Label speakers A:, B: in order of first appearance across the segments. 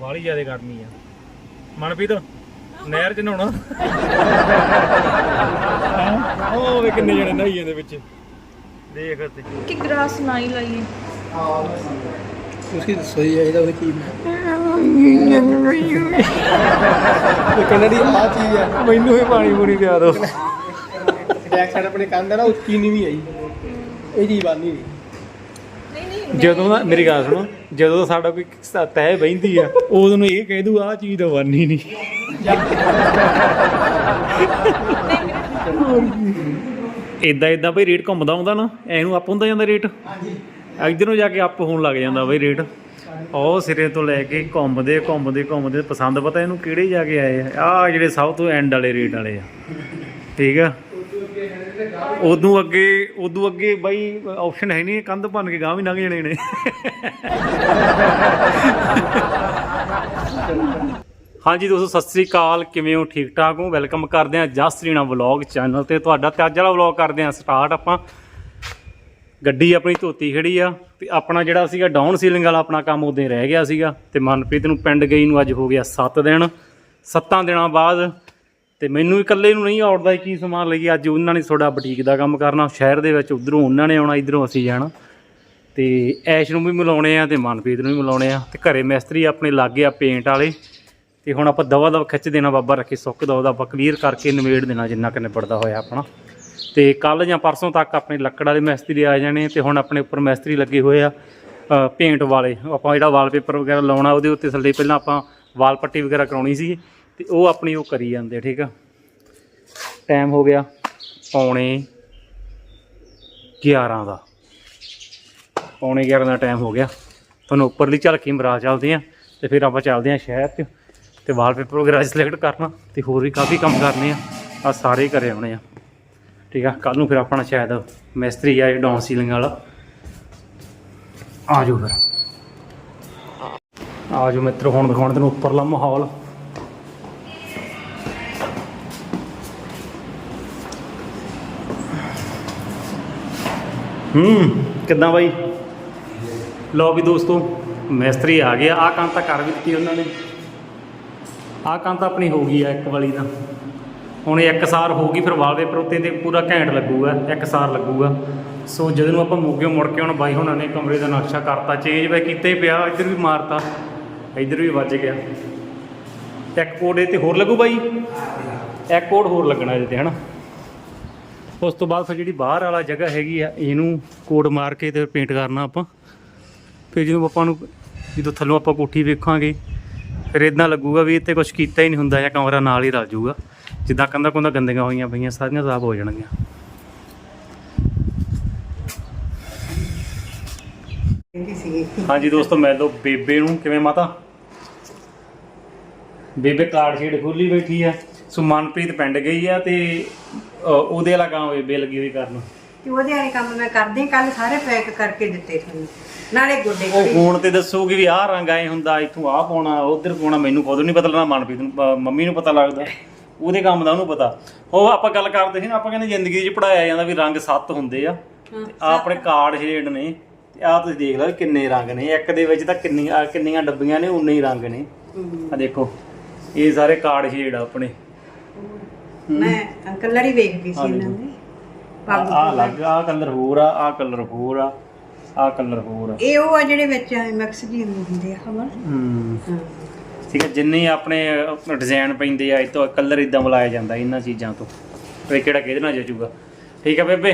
A: ਬਾਹਲੀ ਜ਼ਿਆਦਾ ਗਰਮੀ ਆ। ਮਨਪ੍ਰੀਤ ਨਹਿਰ ਚ ਨਹਾਉਣਾ। ਉਹ ਵੇ ਕਿੰਨੇ ਜਣੇ ਨਹਾਈ ਜਾਂਦੇ ਵਿੱਚ। ਦੇਖ ਤੇ।
B: ਕਿ ਗ੍ਰਾਸ ਨਾ ਹੀ ਲਾਈਏ।
C: ਤੁਸੀਂ ਦੱਸੋ ਜੀ ਇਹਦਾ ਵੀ ਕੀ ਇਹ ਕਹਿੰਦਾ ਦੀ ਆ ਚੀਜ਼ ਹੈ
A: ਮੈਨੂੰ ਵੀ ਪਾਣੀ ਪੂਣੀ ਪਿਆ ਦੋ
C: ਬੈਕ ਸਾਈਡ ਆਪਣੇ ਕੰਧ ਹੈ ਨਾ ਉੱਚੀ ਨਹੀਂ ਵੀ ਆਈ। ਇਹ ਚੀਜ਼ ਬਾਨੀ ਨਹੀਂ
B: ਨਹੀਂ ਨਹੀਂ।
A: ਜਦੋਂ ਨਾ ਮੇਰੀ ਗੱਲ ਸੁਣੋ ਜਦੋਂ ਸਾਡਾ ਕੋਈ ਤਹਿ ਬਹਿੰਦੀ ਆ ਉਦੋਂ ਨੂੰ ਇਹ ਕਹਿ ਦੂ ਆਹ ਚੀਜ਼ ਤਾਂ ਵਰਨੀ ਨਹੀਂ। ਇਦਾਂ ਇਦਾਂ ਬਈ ਰੇਟ ਘੁੰਮਦਾ ਹੁੰਦਾ ਨਾ ਐਨੂੰ ਅਪ ਹੁੰਦਾ ਜਾਂਦਾ ਰੇਟ।
C: ਹਾਂਜੀ।
A: ਇਧਰੋਂ ਜਾ ਕੇ ਅਪ ਹੋਣ ਲੱਗ ਜਾਂਦਾ ਬਈ ਰੇਟ। ਉਹ ਸਿਰੇ ਤੋਂ ਲੈ ਕੇ ਘੁੰਮਦੇ ਘੁੰਮਦੇ ਘੁੰਮਦੇ ਪਸੰਦ ਪਤਾ ਇਹਨੂੰ ਕਿਹੜੇ ਜਾ ਕੇ ਆਏ ਆ? ਆਹ ਜਿਹੜੇ ਸਭ ਤੋਂ ਐਂਡ ਵਾਲੇ ਰੇਟ ਵਾਲੇ ਆ। ਠੀਕ ਆ? ਉਦੋਂ ਅੱਗੇ ਉਦੋਂ ਅੱਗੇ ਬਾਈ ਆਪਸ਼ਨ ਹੈ ਨਹੀਂ ਕੰਧ ਭੰਨ ਕੇ ਗਾਂ ਵੀ ਲੰਘ ਜਾਣੇ ਨੇ। ਹਾਂਜੀ ਦੋਸਤੋ, ਸਤਿ ਸ੍ਰੀ ਅਕਾਲ। ਕਿਵੇਂ ਹੋ? ਠੀਕ ਠਾਕ ਹੋ? ਵੈਲਕਮ ਕਰਦੇ ਹਾਂ ਜਸਰੀਣਾ ਵਲੌਗ ਚੈਨਲ ਤੇ। ਤੁਹਾਡਾ ਤੇ ਅੱਜ ਵਾਲਾ ਵਲੌਗ ਕਰਦੇ ਹਾਂ ਸਟਾਰਟ ਆਪਾਂ। ਗੱਡੀ ਆਪਣੀ ਧੋਤੀ ਖੜੀ ਆ ਤੇ ਆਪਣਾ ਜਿਹੜਾ ਸੀਗਾ ਡਾਊਨ ਸੀਲਿੰਗ ਵਾਲਾ ਆਪਣਾ ਕੰਮ ਉਦੋਂ ਰਹਿ ਗਿਆ ਸੀਗਾ ਤੇ ਮਨਪ੍ਰੀਤ ਨੂੰ ਪਿੰਡ ਗਈ ਨੂੰ ਅੱਜ ਹੋ ਗਿਆ 7 ਦਿਨ। 7 ਦਿਨਾਂ ਬਾਅਦ ਤੇ ਮੈਨੂੰ ਇਕੱਲੇ ਨੂੰ ਨਹੀਂ ਆਉਂਦਾ ਕੀ ਸਮਾਨ ਲਈ ਅੱਜ ਉਹਨਾਂ ਨੇ ਤੁਹਾਡਾ ਬੁਟੀਕ ਦਾ ਕੰਮ ਕਰਨਾ, ਸ਼ਹਿਰ ਦੇ ਵਿੱਚ ਉਧਰੋਂ ਉਹਨਾਂ ਨੇ ਆਉਣਾ, ਇਧਰੋਂ ਅਸੀਂ ਜਾਣਾ। ਤੇ ਐਸ਼ ਨੂੰ ਵੀ ਮਿਲਾਉਣੇ ਆ ਤੇ ਮਨਪ੍ਰੀਤ ਨੂੰ ਵੀ ਮਿਲਾਉਣੇ ਆ ਤੇ ਘਰੇ ਮਿਸਤਰੀ ਆਪਣੇ ਲੱਗੇ ਆ ਪੇਂਟ ਵਾਲੇ। ਤੇ ਹੁਣ ਆਪਾਂ ਦਵਾ ਦਵਾ ਖਿੱਚ ਦੇਣਾ ਬਾਬਾ, ਰੱਖੇ ਸੁੱਕ ਦਾ ਉਹਦਾ, ਆਪਾਂ ਕਲੀਅਰ ਕਰਕੇ ਨਿਬੇੜ ਦੇਣਾ ਜਿੰਨਾ ਕਿ ਨਿਬੜਦਾ ਹੋਇਆ ਆਪਣਾ। ਤੇ ਕੱਲ ਜਾਂ ਪਰਸੋਂ ਤੱਕ ਆਪਣੇ ਲੱਕੜ ਵਾਲੇ ਮਿਸਤਰੀ ਆ ਜਾਣੇ ਤੇ ਹੁਣ ਆਪਣੇ ਉੱਪਰ ਮਿਸਤਰੀ ਲੱਗੇ ਹੋਏ ਆ ਪੇਂਟ ਵਾਲੇ। ਆਪਾਂ ਜਿਹੜਾ ਵਾਲਪੇਪਰ ਵਗੈਰਾ ਲਾਉਣਾ, ਉਹਦੇ ਉੱਤੇ ਥੱਲੇ ਪਹਿਲਾਂ ਆਪਾਂ ਵਾਲ ਪੱਟੀ ਵਗੈਰਾ ਕਰਾਉਣੀ ਸੀ। ਤੇ ਉਹ ਆਪਣੀ ਉਹ ਕਰੀ ਜਾਂਦੇ, ਠੀਕ ਆ? ਟਾਈਮ ਹੋ ਗਿਆ ਪੌਣੇ 11 ਦਾ। ਪੌਣੇ 11 ਦਾ ਟਾਈਮ ਹੋ ਗਿਆ। ਤੁਹਾਨੂੰ ਉੱਪਰਲੀ ਝਲਕੀ ਮਰਾ ਚੱਲਦੇ ਆ ਤੇ ਫਿਰ ਆਪਾਂ ਚੱਲਦੇ ਆ ਸ਼ਹਿਰ 'ਚ ਤੇ ਵਾਲਪੇਪਰ ਵਗੈਰਾ ਸਿਲੈਕਟ ਕਰਨਾ ਤੇ ਹੋਰ ਵੀ ਕਾਫੀ ਕੰਮ ਕਰਨੇ ਆ। ਆ ਸਾਰੇ ਘਰੇ ਆਉਣੇ ਆ। ਠੀਕ ਆ? ਕੱਲ ਨੂੰ ਫਿਰ ਆਪਣਾ ਸ਼ਾਇਦ ਮਿਸਤਰੀ ਆ ਡਾਊਨ ਸੀਲਿੰਗ ਵਾਲਾ। ਆ ਜਾਓ ਫਿਰ। ਆ ਜਾਓ ਮਿੱਤਰ, ਹੁਣ ਦਿਖਾਉਣ ਤੈਨੂੰ ਉੱਪਰਲਾ ਮਾਹੌਲ। ਹੂੰ, ਕਿੱਦਾਂ ਬਾਈ? ਲਓ ਵੀ ਦੋਸਤੋ, ਮਿਸਤਰੀ ਆ ਗਿਆ। ਆਹ ਕੰਮ ਤਾਂ ਕਰ ਵੀ ਦਿੱਤੀ ਉਹਨਾਂ ਨੇ। ਆਹ ਕੰਮ ਤਾਂ ਆਪਣੀ ਹੋ ਗਈ ਆ, ਇੱਕ ਵਾਲੀ ਦਾ ਹੁਣ ਇਹ ਇੱਕ ਸਾਰ ਗਈ, ਫਿਰ ਵਾਲਪੇਪਰ ਉੱਤੇ ਤੇ ਪੂਰਾ ਘੈਂਟ ਲੱਗੂਗਾ, ਇੱਕ ਸਾਰ ਲੱਗੂਗਾ। ਸੋ ਜਦੋਂ ਨੂੰ ਆਪਾਂ ਮੋਗੇ ਮੁੜ ਕੇ ਹੁਣ ਬਾਈ ਹੁਣਾਂ ਨੇ ਕਮਰੇ ਦਾ ਨਕਸ਼ਾ ਕਰਤਾ ਚੇਂਜ ਵੇ ਕੀਤੇ ਪਿਆ, ਇੱਧਰ ਵੀ ਮਾਰਤਾ, ਇੱਧਰ ਵੀ ਵੱਜ ਗਿਆ। ਇੱਕ ਕੋਡ ਇਹ ਤੇ ਹੋਰ ਲੱਗੂ ਬਾਈ? ਇੱਕ ਕੋਡ ਹੋਰ ਲੱਗਣਾ ਇਹਦੇ ਤੇ, ਹਨਾ? ਉਸ ਤੋਂ ਬਾਅਦ ਫਿਰ ਜਿਹੜੀ ਬਾਹਰ ਵਾਲਾ ਜਗ੍ਹਾ ਹੈਗੀ ਆ ਇਹਨੂੰ ਕੋਡ ਮਾਰ ਕੇ ਤੇ ਪੇਂਟ ਕਰਨਾ ਆਪਾਂ। ਫਿਰ ਜਦੋਂ ਆਪਾਂ ਨੂੰ ਜਦੋਂ ਥੱਲੋਂ ਆਪਾਂ ਕੋਠੀ ਵੇਖਾਂਗੇ ਫਿਰ ਇਦਾਂ ਲੱਗੂਗਾ ਵੀ ਇੱਥੇ ਕੁਝ ਕੀਤਾ ਹੀ ਨਹੀਂ ਹੁੰਦਾ ਜਾਂ ਕਮਰਾ ਨਾਲ ਹੀ ਰਲ ਜਾਊਗਾ ਜਿੱਦਾਂ ਕੰਧਾਂ ਕੁੰਧਾਂ ਗੰਦੀਆਂ ਹੋਈਆਂ ਪਈਆਂ ਸਾਰੀਆਂ ਸਾਫ਼ ਹੋ ਜਾਣਗੀਆਂ। ਹਾਂਜੀ ਦੋਸਤੋ ਮੈਂ ਲੋ ਬੇਬੇ ਨੂੰ ਕਿਵੇਂ ਮਾਤਾ? ਬੇਬੇ ਕਾਰਡ ਸ਼ੀਟ ਖੋਲੀ ਬੈਠੀ ਆ। ਸੋ ਮਨਪ੍ਰੀਤ ਪਿੰਡ ਗਈ ਆ ਤੇ ਉਹਦੇ ਵਾਲਾ ਕੰਮ ਬੇਬੇ ਲੱਗੀ ਹੋਈ ਕਰਨ?
D: ਤੇ ਉਹਦੇ ਵਾਲੇ ਕੰਮ ਮੈਂ ਕਰਦੀ ਕੱਲ ਸਾਰੇ ਪੈਕ ਕਰਕੇ ਦਿੱਤੇ ਤੁਹਾਨੂੰ। ਨਾਲੇ ਗੋਡੇ
A: ਉਹ ਫੋਨ ਤੇ ਦੱਸੋਗੇ ਵੀ ਆਹ ਰੰਗ ਆਏ ਹੁੰਦਾ ਇੱਥੋਂ ਆਹ ਪਾਉਣਾ ਉਧਰ ਪਾਉਣਾ ਮੈਨੂੰ ਖੁਦ ਨਹੀਂ ਪਤਾ ਲੱਗਦਾ ਮਨਪ੍ਰੀਤ ਨੂੰ ਮੰਮੀ ਨੂੰ ਪਤਾ ਲੱਗਦਾ। ਉਹਦੇ ਕੰਮ ਦਾ ਉਹਨੂੰ ਪਤਾ। ਉਹ ਆਪਾਂ ਗੱਲ ਕਰਦੇ ਸੀ ਨਾ ਆਪਾਂ ਕਹਿੰਦੇ ਜ਼ਿੰਦਗੀ 'ਚ ਪੜਾਇਆ ਜਾਂਦਾ ਵੀ ਰੰਗ ਸੱਤ ਹੁੰਦੇ ਆ। ਤੇ ਆਹ ਆਪਣੇ ਕਾਰਡ ਸ਼ੇਡ ਨੇ। ਤੇ ਆਹ ਤੁਸੀਂ ਦੇਖ ਲਓ ਵੀ ਕਿੰਨੇ ਰੰਗ ਨੇ। ਇੱਕ ਦੇ ਵਿੱਚ ਤਾਂ ਕਿੰਨੀਆਂ ਕਿੰਨੀਆਂ ਡੱਬੀਆਂ ਨੇ ਉਨੇ ਹੀ ਰੰਗ ਨੇ। ਆ ਦੇਖੋ ਇਹ ਸਾਰੇ ਕਾਰਡ ਸ਼ੇਡ ਆ ਆਪਣੇ।
D: ਮੈਂ ਅੰਕਲ ਲੜੀ ਵੇਖਦੀ ਸੀ ਇਹਨਾਂ ਦੀ। ਪੱਗ
A: ਆਹ ਲੱਗ ਆਹ ਕਲਰ ਹੋਰ ਆ ਆਹ ਕਲਰ ਹੋਰ ਆ ਆਹ ਕਲਰ ਹੋਰ ਆ।
D: ਇਹ ਉਹ ਆ ਜਿਹੜੇ ਵਿੱਚ ਮਿਕਸ ਜੀ ਹੁੰਦੇ ਆ ਖਬਰ
A: ਹੂੰ।
D: ਹਾਂ।
A: ਠੀਕ ਹੈ ਜਿੰਨੇ ਆਪਣੇ ਡਿਜ਼ਾਈਨ ਪੈਂਦੇ ਆ ਇਹ ਤੋਂ ਕਲਰ ਇਦਾਂ ਮਿਲਾਇਆ ਜਾਂਦਾ ਇਹਨਾਂ ਚੀਜ਼ਾਂ ਤੋਂ। ਕਿਹੜਾ ਕਿਹਦੇ ਨਾਲ ਜਚੂਗਾ। ਠੀਕ ਹੈ ਬੇਬੇ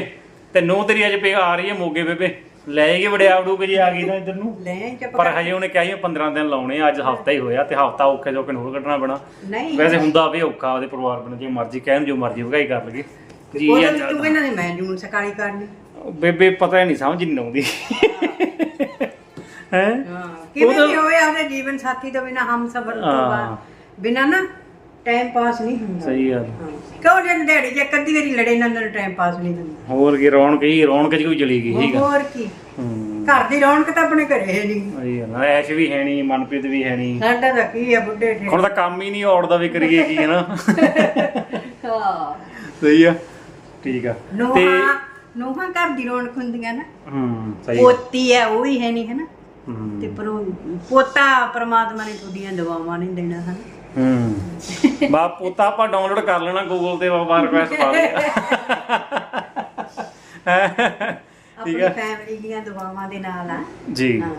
A: ਤੇ ਨੋ ਤੇਰੀ ਅੱਜ ਪੇ ਆ ਰਹੀ ਹੈ ਮੋਗੇ ਬੇਬੇ? ਲੈ ਗਏ ਬੜੇ ਆਵੜੂ ਜੀ ਆ ਗਈ ਨਾ ਇੱਧਰ ਨੂੰ।
D: ਲੈ ਚੱਪ
A: ਪਰ ਹਜੇ ਉਹਨੇ ਕਿਹਾ ਸੀ 15 ਦਿਨ ਲਾਉਣੇ ਆ, ਅੱਜ ਹਫਤਾ ਹੀ ਹੋਇਆ ਤੇ ਹਫਤਾ ਔਖੇ ਜੋ ਕਿਨ ਹੋਰ ਕੱਢਣਾ ਬਣਾ
D: ਨਹੀਂ।
A: ਵੈਸੇ ਹੁੰਦਾ ਵੀ ਔਖਾ ਉਹਦੇ ਪਰਿਵਾਰ ਬਣ ਜੇ ਮਰਜ਼ੀ ਕਹਿਣ ਜੋ ਮਰਜ਼ੀ ਵਗਾਈ ਕਰ ਲਗੇ ਜੀ
D: ਉਹ
A: ਅੱਜ
D: ਤੂੰ ਕਹਿੰਦਾ ਸੀ ਮੈਂ ਜੂਨ ਸਕਾਲੀ ਕਰਨੀ।
A: ਬੇਬੇ ਪਤਾ ਨਹੀਂ ਸਮਝ ਨਹੀਂ ਆਉਂਦੀ। ਹੈ।
D: ਹਾਂ? ਕਿਵੇਂ ਵੀ ਹੋਵੇ ਆਪਣੇ ਜੀਵਨ ਸਾਥੀ ਤੋਂ ਬਿਨਾ ਹਮ ਤੋਂ
A: ਹਾਂ।
D: ਬਿਨਾ ਨਾ ਟਾਈਮ ਪਾਸ ਨਹੀਂ ਹੁੰਦਾ।
A: ਸਹੀ ਗੱਲ।
D: ਹਾਂ। ਕਿਉਂ ਜੇ ਦਿਹਾੜੀ ਜੇ ਕਦੀ ਵਾਰੀ ਲੜੇ ਨਾ ਨਾਲ ਟਾਈਮ ਪਾਸ ਨਹੀਂ ਹੁੰਦਾ
A: ਹੋਰ ਕੀ ਰੌਣਕ ਹੀ ਰੌਣਕ ਚ ਕੋਈ ਚਲੀ ਗਈ ਸੀਗਾ
D: ਹੋਰ ਕੀ।
A: ਹੂੰ।
D: ਘਰ ਦੀ ਰੌਣਕ ਤਾਂ ਆਪਣੇ ਘਰੇ ਹੈ ਨਹੀਂ।
A: ਸਹੀ ਗੱਲ ਆ, ਐਸ਼ ਵੀ ਹੈ ਨਹੀਂ ਮਨਪ੍ਰੀਤ ਵੀ ਹੈ ਨਹੀਂ।
D: ਸਾਡਾ ਤਾਂ ਕੀ ਆ ਬੁੱਢੇ ਠੇ
A: ਹੁਣ ਤਾਂ ਕੰਮ ਹੀ ਨਹੀਂ ਔੜਦਾ ਵੀ ਕਰੀਏ ਕੀ ਹੈ ਨਾ
D: ਹਾਂ।
A: ਸਹੀ ਆ। ਠੀਕ ਆ। ਤੇ
D: ਨੋਹਾਂ ਨੋਹਾਂ ਘਰ ਦੀ ਰੌਣਕ ਹੁੰਦੀਆਂ ਨਾ।
A: ਹੂੰ ਸਹੀ
D: ਪੋਤੀ ਹੈ ਉਹ ਵੀ ਹੈ ਨਹੀਂ ਹੈ ਨਾ
A: ਹੂੰ।
D: ਤੇ ਪਰ ਉਹ ਪੋਤਾ ਪ੍ਰਮਾਤਮਾ ਨੇ ਤੁਹਾਡੀਆਂ ਦੁਆਵਾਂ ਨਹੀਂ ਦੇਣਾ ਹਨ।
A: ਹੂੰ। ਬਾ ਪੋਤਾ ਆਪਾਂ ਡਾਊਨਲੋਡ ਕਰ ਲੈਣਾ ਗੂਗਲ ਤੇ ਬਾਬਾ ਰਿਕਵੈਸਟ ਪਾ ਲਿਆ।
D: ਆਪਣੀ ਫੈਮਿਲੀ ਦੀਆਂ ਦੁਆਵਾਂ ਦੇ ਨਾਲ ਆ।
A: ਜੀ।
D: ਹਾਂ।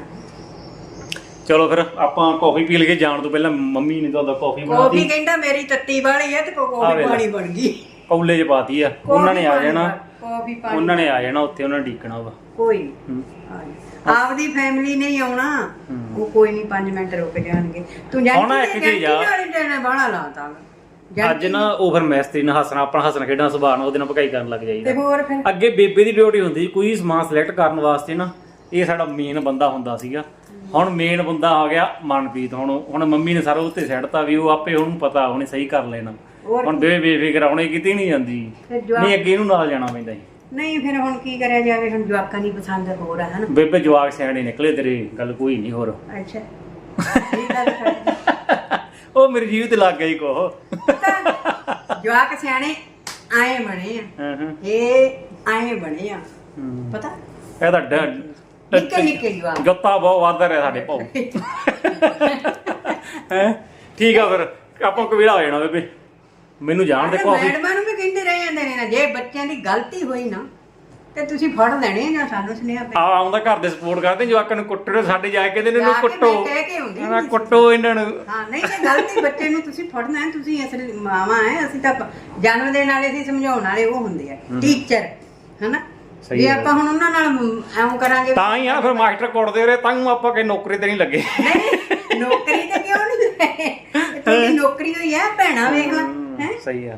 A: ਚਲੋ ਫਿਰ ਆਪਾਂ ਕਾਫੀ ਪੀ ਲਈਏ ਜਾਣ ਤੋਂ ਪਹਿਲਾਂ ਮੰਮੀ ਨੇ ਤੁਹਾਡਾ ਕਾਫੀ
D: ਕੌਫੀ
A: ਬਣਾਤੀ
D: ਕਹਿੰਦਾ ਮੇਰੀ ਤੱਤੀ ਵਾਲੀ ਹੈ ਤੇ ਕੌਫੀ। ਪਾਣੀ ਬਣ ਗਈ।
A: ਕੌਲੇ 'ਚ ਪਾਤੀ ਆ। ਉਹਨਾਂ ਨੇ ਆ ਜਾਣਾ।
D: ਕੌਫੀ ਪਾਣੀ
A: ਉਹਨਾਂ ਨੇ ਆ ਜਾਣਾ ਉੱਥੇ ਉਹਨਾਂ ਨੇ ਡੀਕਣਾ ਵਾ।
D: ਕੋਈ ਨੀ। ਆਪਦੀ ਫੈਮਿਲੀ ਨਹੀਂ ਆਉਣਾ। ਉਹ ਕੋਈ ਨਹੀਂ 5 ਮਿੰਟ ਰੁਕ ਜਾਣਗੇ। ਤੂੰ ਜਾਣੀ
A: ਹੁਣ ਇੱਕ ਚੀਜ਼ ਆ।
D: ਟੈਨੇ ਬਾਣਾ ਲਾਤਾ।
A: ਅੱਜ ਨਾ ਉਹ ਫਿਰ ਮੈਸਤਰੀ ਨਾਲ ਹੱਸਣਾ ਆਪਣਾ ਹੱਸਣਾ ਖੇਡਣਾ ਸੁਭਾਅ ਨਾਲ ਉਹਦੇ ਨਾਲ ਭਕਾਈ ਕਰਨ ਲੱਗ
D: ਤੇ
A: ਜਾਈਦਾ
D: ਹੋਰ ਫਿਰ?
A: ਅੱਗੇ ਬੇਬੇ ਦੀ ਡਿਊਟੀ ਹੁੰਦੀ ਸੀ ਕੋਈ ਸਮਾਨ ਸਿਲੈਕਟ ਕਰਨ ਵਾਸਤੇ ਨਾ ਇਹ ਸਾਡਾ ਮੇਨ ਬੰਦਾ ਹੁੰਦਾ ਸੀਗਾ। ਹੁਣ ਮੇਨ ਬੰਦਾ ਆ ਗਿਆ ਮਨਪ੍ਰੀਤ ਹੁਣ ਹੁਣ ਮੰਮੀ ਨੇ ਸਾਰਾ ਉੱਤੇ ਛੱਡਤਾ ਵੀ ਉਹ ਆਪੇ ਉਹਨੂੰ ਪਤਾ ਉਹਨੇ ਸਹੀ ਕਰ ਲੈਣਾ।
D: ਹੋਰ
A: ਹੁਣ ਬੇਬੇ ਬੇਫਿਕਰ ਆਉਣੇ ਕਿਤੇ ਨਹੀਂ ਜਾਂਦੀ।
D: ਫਿਰ
A: ਨਹੀਂ ਅੱਗੇ ਇਹਨੂੰ ਨਾਲ ਜਾਣਾ ਪੈਂਦਾ ਸੀ।
D: ਨਹੀਂ ਫਿਰ ਹੁਣ ਕੀ ਕਰਿਆ ਜਾਵੇ? ਹੁਣ ਜਵਾਕਾਂ ਦੀ ਪਸੰਦ ਹੋਰ ਆ ਹਨ?
A: ਬੇਬੇ ਜਵਾਕ ਸਿਆਣੇ ਨਿਕਲੇ ਤੇਰੇ ਗੱਲ ਕੋਈ ਨਹੀਂ ਹੋਰ।
D: ਅੱਛਾ। ਇਹ ਗੱਲ
A: ਉਹ ਮੇਰੀ ਜੀਵ ਤੇ ਲੱਗ ਗਈ ਕੋ
D: ਜਵਾਕ ਸਿਆਣੇ ਆਏ ਬਣੇ ਆ।
A: ਹਾਂ ਹਾਂ।
D: ਇਹ ਆਏ ਬਣੇ ਆ। ਪਤਾ?
A: ਇਹਦਾ ਡ
D: ਨਿੱਕੇ ਨਿੱਕੇ ਜਵਾਕ।
A: ਗੱਤਾ ਬਹੁਤ ਵੱਧਦਾ ਰਿਹਾ ਸਾਡੇ ਭਾਉ ਹੈ? ਠੀਕ ਆ ਫਿਰ ਆਪਾਂ ਕਬੀਲਾ ਹੋ ਜਾਣਾ ਬੇਬੇ। ਮੈਨੂੰ ਜਾਣ ਦੇ ਕਾਫੀ
D: ਮੈਡਮਾਂ ਨੂੰ ਵੀ ਕਹਿੰਦੇ ਰਹੇ ਜਾਂਦੇ ਨੇ ਨਾ ਜੇ ਬੱਚਿਆਂ ਦੀ ਗਲਤੀ ਹੋਈ ਨਾ ਤੇ ਤੁਸੀਂ ਫੜ ਲੈਣੇ ਜਾਂ ਸਾਨੂੰ ਸੁਨੇਹਾ
A: ਆ ਆਉਂਦਾ ਘਰ ਦੇ ਸਪੋਰਟ ਕਰਦੇ ਜਵਾਕਾਂ ਨੂੰ ਕੁੱਟੋ ਸਾਡੇ ਜਾ ਕੇ ਤੇ ਇਹਨੂੰ
D: ਜਾ ਕੇ
A: ਕੁੱਟੋ।
D: ਕਹਿ ਕੇ ਆਉਂਦੀ
A: ਇਹਨਾਂ ਕੁੱਟੋ ਇਹਨਾਂ ਨੂੰ।
D: ਹਾਂ ਨਹੀਂ ਤੇ ਗਲਤੀ ਬੱਚੇ ਨੂੰ ਤੁਸੀਂ ਫੜਨਾ ਹੈ ਤੁਸੀਂ ਅਸਲ ਮਾਵਾਂ ਹੈ ਅਸੀਂ ਤਾਂ ਜਨਮ ਦੇਣ ਵਾਲੇ ਅਸੀਂ ਸਮਝਾਉਣ ਵਾਲੇ ਉਹ ਹੁੰਦੇ ਆ ਟੀਚਰ ਹਨਾ?
A: ਸਹੀ
D: ਜੇ
A: ਗੱਲ।
D: ਆਪਾਂ ਹੁਣ ਉਹਨਾਂ ਨਾਲ ਐਵੇਂ ਕਰਾਂਗੇ
A: ਤਾਂ ਹੀ ਆ ਫਿਰ ਮਾਸਟਰ ਕੁੱਟਦੇ ਰਹੇ ਤਾਂ ਹੀ ਆਪਾਂ ਕਿ ਨੌਕਰੀ ਤੇ ਨਹੀਂ ਲੱਗੇ।
D: ਨਹੀਂ ਨੌਕਰੀ ਤੇ ਕਿਉਂ ਨਹੀਂ ਤੁਹਾਡੀ ਨੌਕਰੀ ਹੋਈ ਹੈ ਭੈਣਾ ਵੇਖ ਲੈ। ਹੈ
A: ਸਹੀ ਆ।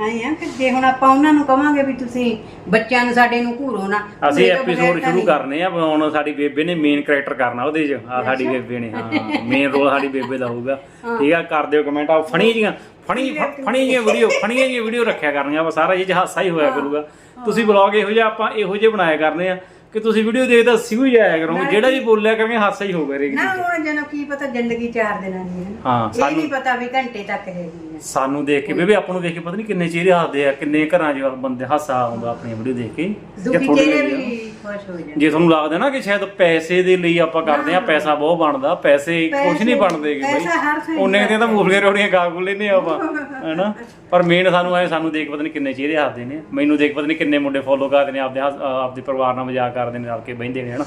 D: ਆਏ ਆ ਫਿਰ ਜੇ ਹੁਣ ਆਪਾਂ ਉਹਨਾਂ ਨੂੰ ਕਵਾਂਗੇ ਵੀ ਤੁਸੀਂ ਬੱਚਿਆਂ ਨੂੰ ਸਾਡੇ ਨੂੰ ਘੂਰੋ ਨਾ
A: ਅਸੀਂ
D: ਘੂਰੇ ਤੋਂ ਬਗੈਰ
A: ਐਪੀਸੋਡ
D: ਤਾਂ
A: ਸ਼ੁਰੂ
D: ਨਹੀਂ।
A: ਕਰਨੇ ਆ ਹੁਣ ਸਾਡੀ ਬੇਬੇ ਨੇ ਮੇਨ ਕੈਰੈਕਟਰ ਕਰਨਾ ਉਹਦੇ 'ਚ ਆ ਸਾਡੀ ਬੇਬੇ ਨੇ ਹਾਂ ਮੇਨ ਰੋਲ ਸਾਡੀ ਬੇਬੇ ਦਾ ਹੋਊਗਾ। ਠੀਕ ਆ ਕਰ ਦਿਓ ਕਮੈਂਟ ਆ ਫਣੀ ਜੀਆਂ ਫਣੀ ਫਣੀ ਜੀਆਂ ਵੀਡੀਓ ਫਣੀਆਂ ਜੀਆਂ ਵੀਡੀਓ ਰੱਖਿਆ ਕਰਨੀਆਂ ਵਾ ਸਾਰਾ ਇਹ 'ਚ ਹਾਸਾ ਹੀ ਹੋਇਆ ਕਰੂਗਾ। ਤੁਸੀਂ ਵਲੌਗ ਇਹੋ ਜਿਹਾ ਆਪਾਂ ਇਹੋ ਜਿਹੇ ਬਣਾਇਆ ਕਰਨੇ ਆ ਕਿ ਤੁਸੀਂ ਵੀਡੀਓ ਦੇਖਦੇ ਹੱਸੀ ਹੋਈ ਜਾਇਆ ਕਰੋਗੇ ਜਿਹੜਾ ਵੀ ਬੋਲਿਆ ਕਰਾਂਗੇ ਹਾਸਾ ਹੀ ਹੋਊਗਾ ਰੇਗੀ
D: ਨਾ ਹੁਣ ਜਨੋ ਕੀ ਪਤਾ ਜ਼ਿੰਦਗੀ ਚਾਰ ਦਿਨਾਂ ਦੀ ਹੈ
A: ਹਾਂ
D: ਇਹ
A: ਸਾਨੂੰ
D: ਨਹੀਂ ਪਤਾ ਵੀ ਘੰਟੇ ਤੱਕ ਹੈਗੀ ਹੈ।
A: ਸਾਨੂੰ ਦੇਖ ਕੇ ਬੇਬੇ ਆਪਾਂ ਨੂੰ ਦੇਖ ਕੇ ਪਤਾ ਨਹੀਂ ਕਿੰਨੇ ਚਿਹਰੇ ਹੱਸਦੇ ਆ ਕਿੰਨੇ ਘਰਾਂ 'ਚ ਬੰਦੇ ਹਾਸਾ ਆਉਂਦਾ ਆਪਣੀ ਵੀਡੀਓ ਦੇਖ ਕੇ ਜੇ
D: ਦੁਖੀ
A: ਤੁਹਾਡੇ
D: ਚਿਹਰੇ। ਵੀ ਖੁਸ਼ ਹੋ ਜਾਂਦੇ।
A: ਜੇ ਤੁਹਾਨੂੰ ਲੱਗਦਾ ਨਾ ਕਿ ਸ਼ਾਇਦ ਪੈਸੇ ਦੇ ਲਈ ਆਪਾਂ ਕਰਦੇ ਆ ਪੈਸਾ ਬਹੁਤ ਬਣਦਾ ਪੈਸੇ ਕੁਝ ਨਹੀਂ ਬਣਦੇ ਕਿ
D: ਪੈਸਾ ਹਰ
A: ਬਈ
D: ਥਾਂ
A: ਉਹਨੇ ਦੀਆਂ ਤਾਂ ਮੂਲੀਆਂ ਰੋੜੀਆਂ ਗਾ ਗੁ ਲੈਨੇ ਆਪਾਂ ਹੈਨਾ? ਪਰ ਮੇਨ ਸਾਨੂੰ ਐ ਸਾਨੂੰ ਦੇਖ ਪਤਾ ਨਹੀਂ ਕਿੰਨੇ ਚਿਹਰੇ ਹੱਸਦੇ ਨੇ। ਮੈਨੂੰ ਦੇਖ ਪਤਾ ਨਹੀਂ ਕਿੰਨੇ ਮੁੰਡੇ ਫੋਲੋ ਕਰਦੇ ਨੇ ਆਪਦੇ ਹੱਸ- ਅਹ ਆਪਦੇ ਪਰਿਵਾਰ ਨਾਲ ਮਜ਼ਾਕ ਕਰਦੇ ਨੇ ਰਲ ਕੇ ਬਹਿੰਦੇ ਨੇ ਹਨਾ?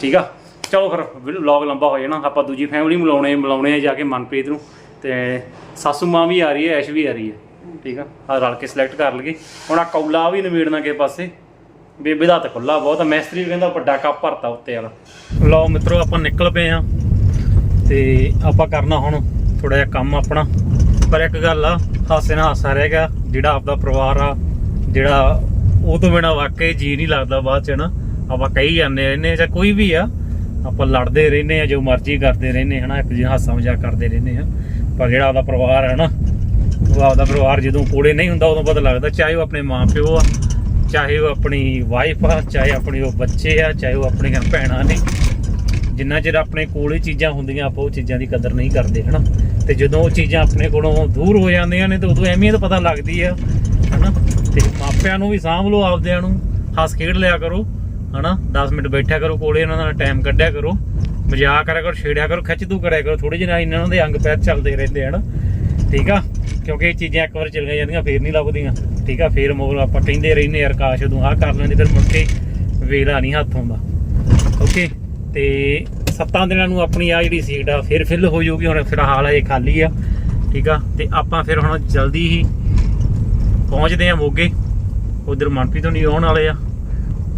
A: ਠੀਕ ਆ? ਚਲੋ ਫਿਰ ਵਲੌਗ ਲੰਬਾ ਹੋ ਜਾਣਾ। ਆਪਾਂ ਦੂਜੀ ਫੈਮਿਲੀ ਮਿਲਾਉਣੇ ਮਿਲਾਉਣੇ ਆ ਜਾ ਕੇ ਮਨਪ੍ਰੀਤ ਨੂੰ। ਤੇ ਸਾਸੂ ਮਾਂ ਵੀ ਆ ਰਹੀ ਹੈ ਐਸ਼ ਵੀ ਆ ਰਹੀ ਹੈ। ਠੀਕ ਆ? ਆ ਰਲ ਕੇ ਸਿਲੈਕਟ ਕਰ ਲਈਏ। ਹੁਣ ਆ ਕੌਲਾ ਵੀ ਨਿਬੇੜਨਾ ਕਿਸੇ ਪਾਸੇ। ਬੇਬੇ ਦਾ ਤਾਂ ਖੁੱਲਾ ਬਹੁਤ ਆ ਮੈਸਤਰੀ ਵੀ ਕਹਿੰਦਾ ਵੱਡਾ ਕੱਪ ਭਰਤਾ ਉੱਤੇ ਵਾਲਾ। ਲਓ ਮਿੱਤਰੋ, ਆਪਾਂ ਨਿਕਲ ਪਏ ਆ ਤੇ ਆਪਾਂ ਕਰਨਾ ਹੁਣ ਥੋੜਾ ਜਿਹਾ ਕੰਮ ਆਪਣਾ। ਪਰ ਇੱਕ ਗੱਲ ਆ, ਹਾਸੇ ਨਾਲ ਹਾਸਾ ਰਹਿ ਗਿਆ। ਜਿਹੜਾ ਆਪਦਾ ਪਰਿਵਾਰ ਆ, ਜਿਹੜਾ ਉਹ ਤੋਂ ਬਿਨਾ ਵਾਕਈ ਜੀ ਨਹੀਂ ਲੱਗਦਾ ਬਾਅਦ ਚ ਨਾ ਆਪਾਂ ਕਹੀ ਜਾਂਦੇ ਰਹਿੰਦੇ ਜਾਂ ਕੋਈ ਵੀ ਆ, ਆਪਾਂ ਲੜਦੇ ਰਹਿੰਦੇ ਆ, ਜੋ ਮਰਜ਼ੀ ਕਰਦੇ ਰਹਿੰਦੇ ਹਨਾ? ਇੱਕ ਦੂਜੇ ਹਾਸਾ ਮਜ਼ਾਕ ਕਰਦੇ ਰਹਿੰਦੇ ਆ। ਪਰ ਜਿਹੜਾ ਆਪਦਾ ਪਰਿਵਾਰ ਹੈ ਨਾ ਉਹ ਆਪਦਾ ਪਰਿਵਾਰ ਜਦੋਂ ਕੋਲੇ ਨਹੀਂ ਹੁੰਦਾ, ਉਦੋਂ ਪਤਾ ਲੱਗਦਾ, ਚਾਹੇ ਉਹ ਆਪਣੇ ਮਾਪਿਓ ਆ ਚਾਹੇ ਉਹ ਆਪਣੀ ਵਾਈਫ ਆ, ਚਾਹੇ ਆਪਣੇ ਉਹ ਬੱਚੇ ਆ, ਚਾਹੇ ਉਹ ਆਪਣੀਆਂ ਭੈਣਾਂ ਨੇ, ਜਿੰਨਾ ਚਿਰ ਆਪਣੇ ਕੋਲ ਹੀ ਚੀਜ਼ਾਂ ਹੁੰਦੀਆਂ, ਆਪਾਂ ਉਹ ਚੀਜ਼ਾਂ ਦੀ ਕਦਰ ਨਹੀਂ ਕਰਦੇ, ਹਨਾ? ਤੇ ਜਦੋਂ ਉਹ ਚੀਜ਼ਾਂ ਆਪਣੇ ਕੋਲੋਂ ਦੂਰ ਹੋ ਜਾਂਦੀਆਂ ਨੇ, ਤੇ ਉਦੋਂ ਅਹਿਮੀਅਤ ਪਤਾ ਲੱਗਦੀ ਆ, ਹਨਾ? ਤੇ ਮਾਪਿਆਂ ਨੂੰ ਵੀ ਸਾਂਭ ਲਓ ਆਪਦਿਆਂ ਨੂੰ, ਹੱਸ ਖੇਡ ਲਿਆ ਕਰੋ, ਹਨਾ? 10 ਮਿੰਟ ਬੈਠਿਆ ਕਰੋ, ਕੋਲੇ ਉਹਨਾਂ ਨਾਲ ਟਾਈਮ ਕੱਢਿਆ ਕਰੋ, ਮਜ਼ਾਕ ਕਰਿਆ ਕਰੋ, ਛੇੜਿਆ ਕਰੋ ਖਿੱਚ ਤੂ ਕਰਿਆ ਕਰੋ ਥੋੜੇ ਜਿਹੇ ਇਹਨਾਂ ਦੇ ਅੰਗ ਪੈਰ ਚੱਲਦੇ ਰਹਿੰਦੇ ਹਨਾ? ਠੀਕ ਆ? ਕਿਉਂਕਿ ਇਹ ਚੀਜ਼ਾਂ ਇੱਕ ਵਾਰ ਚਲੀਆਂ ਜਾਂਦੀਆਂ, ਫੇਰ ਨਹੀਂ ਲੱਭਦੀਆਂ। ਠੀਕ ਆ, ਫੇਰ ਮੋਲ ਆਪਾਂ ਕਹਿੰਦੇ ਰਹਿੰਦੇ ਯਾਰ ਕਾਸ਼ ਉਦੋਂ ਆਹ ਕਰ ਲੈਂਦੇ, ਫਿਰ ਮੁੜ ਕੇ ਵੇਲਾ ਨਹੀਂ ਹੱਥ ਆਉਂਦਾ। ਓਕੇ ਤੇ ਸੱਤਾਂ ਦਿਨਾਂ ਨੂੰ ਆਪਣੀ ਆ ਜਿਹੜੀ ਸੀਟ ਆ, ਫਿਰ ਫਿਲ ਹੋ ਜਾਊਗੀ, ਹੁਣ ਫਿਰ ਫਿਲਹਾਲ ਇਹ ਖਾਲੀ ਆ। ਠੀਕ ਆ? ਤੇ ਆਪਾਂ ਫਿਰ ਹੁਣ ਜਲਦੀ ਹੀ ਪਹੁੰਚਦੇ ਆ ਮੋਗੇ। ਉਧਰ ਮਨਪ੍ਰੀਤ ਤੋਂ ਨਹੀਂ ਆਉਣ ਵਾਲੇ ਆ।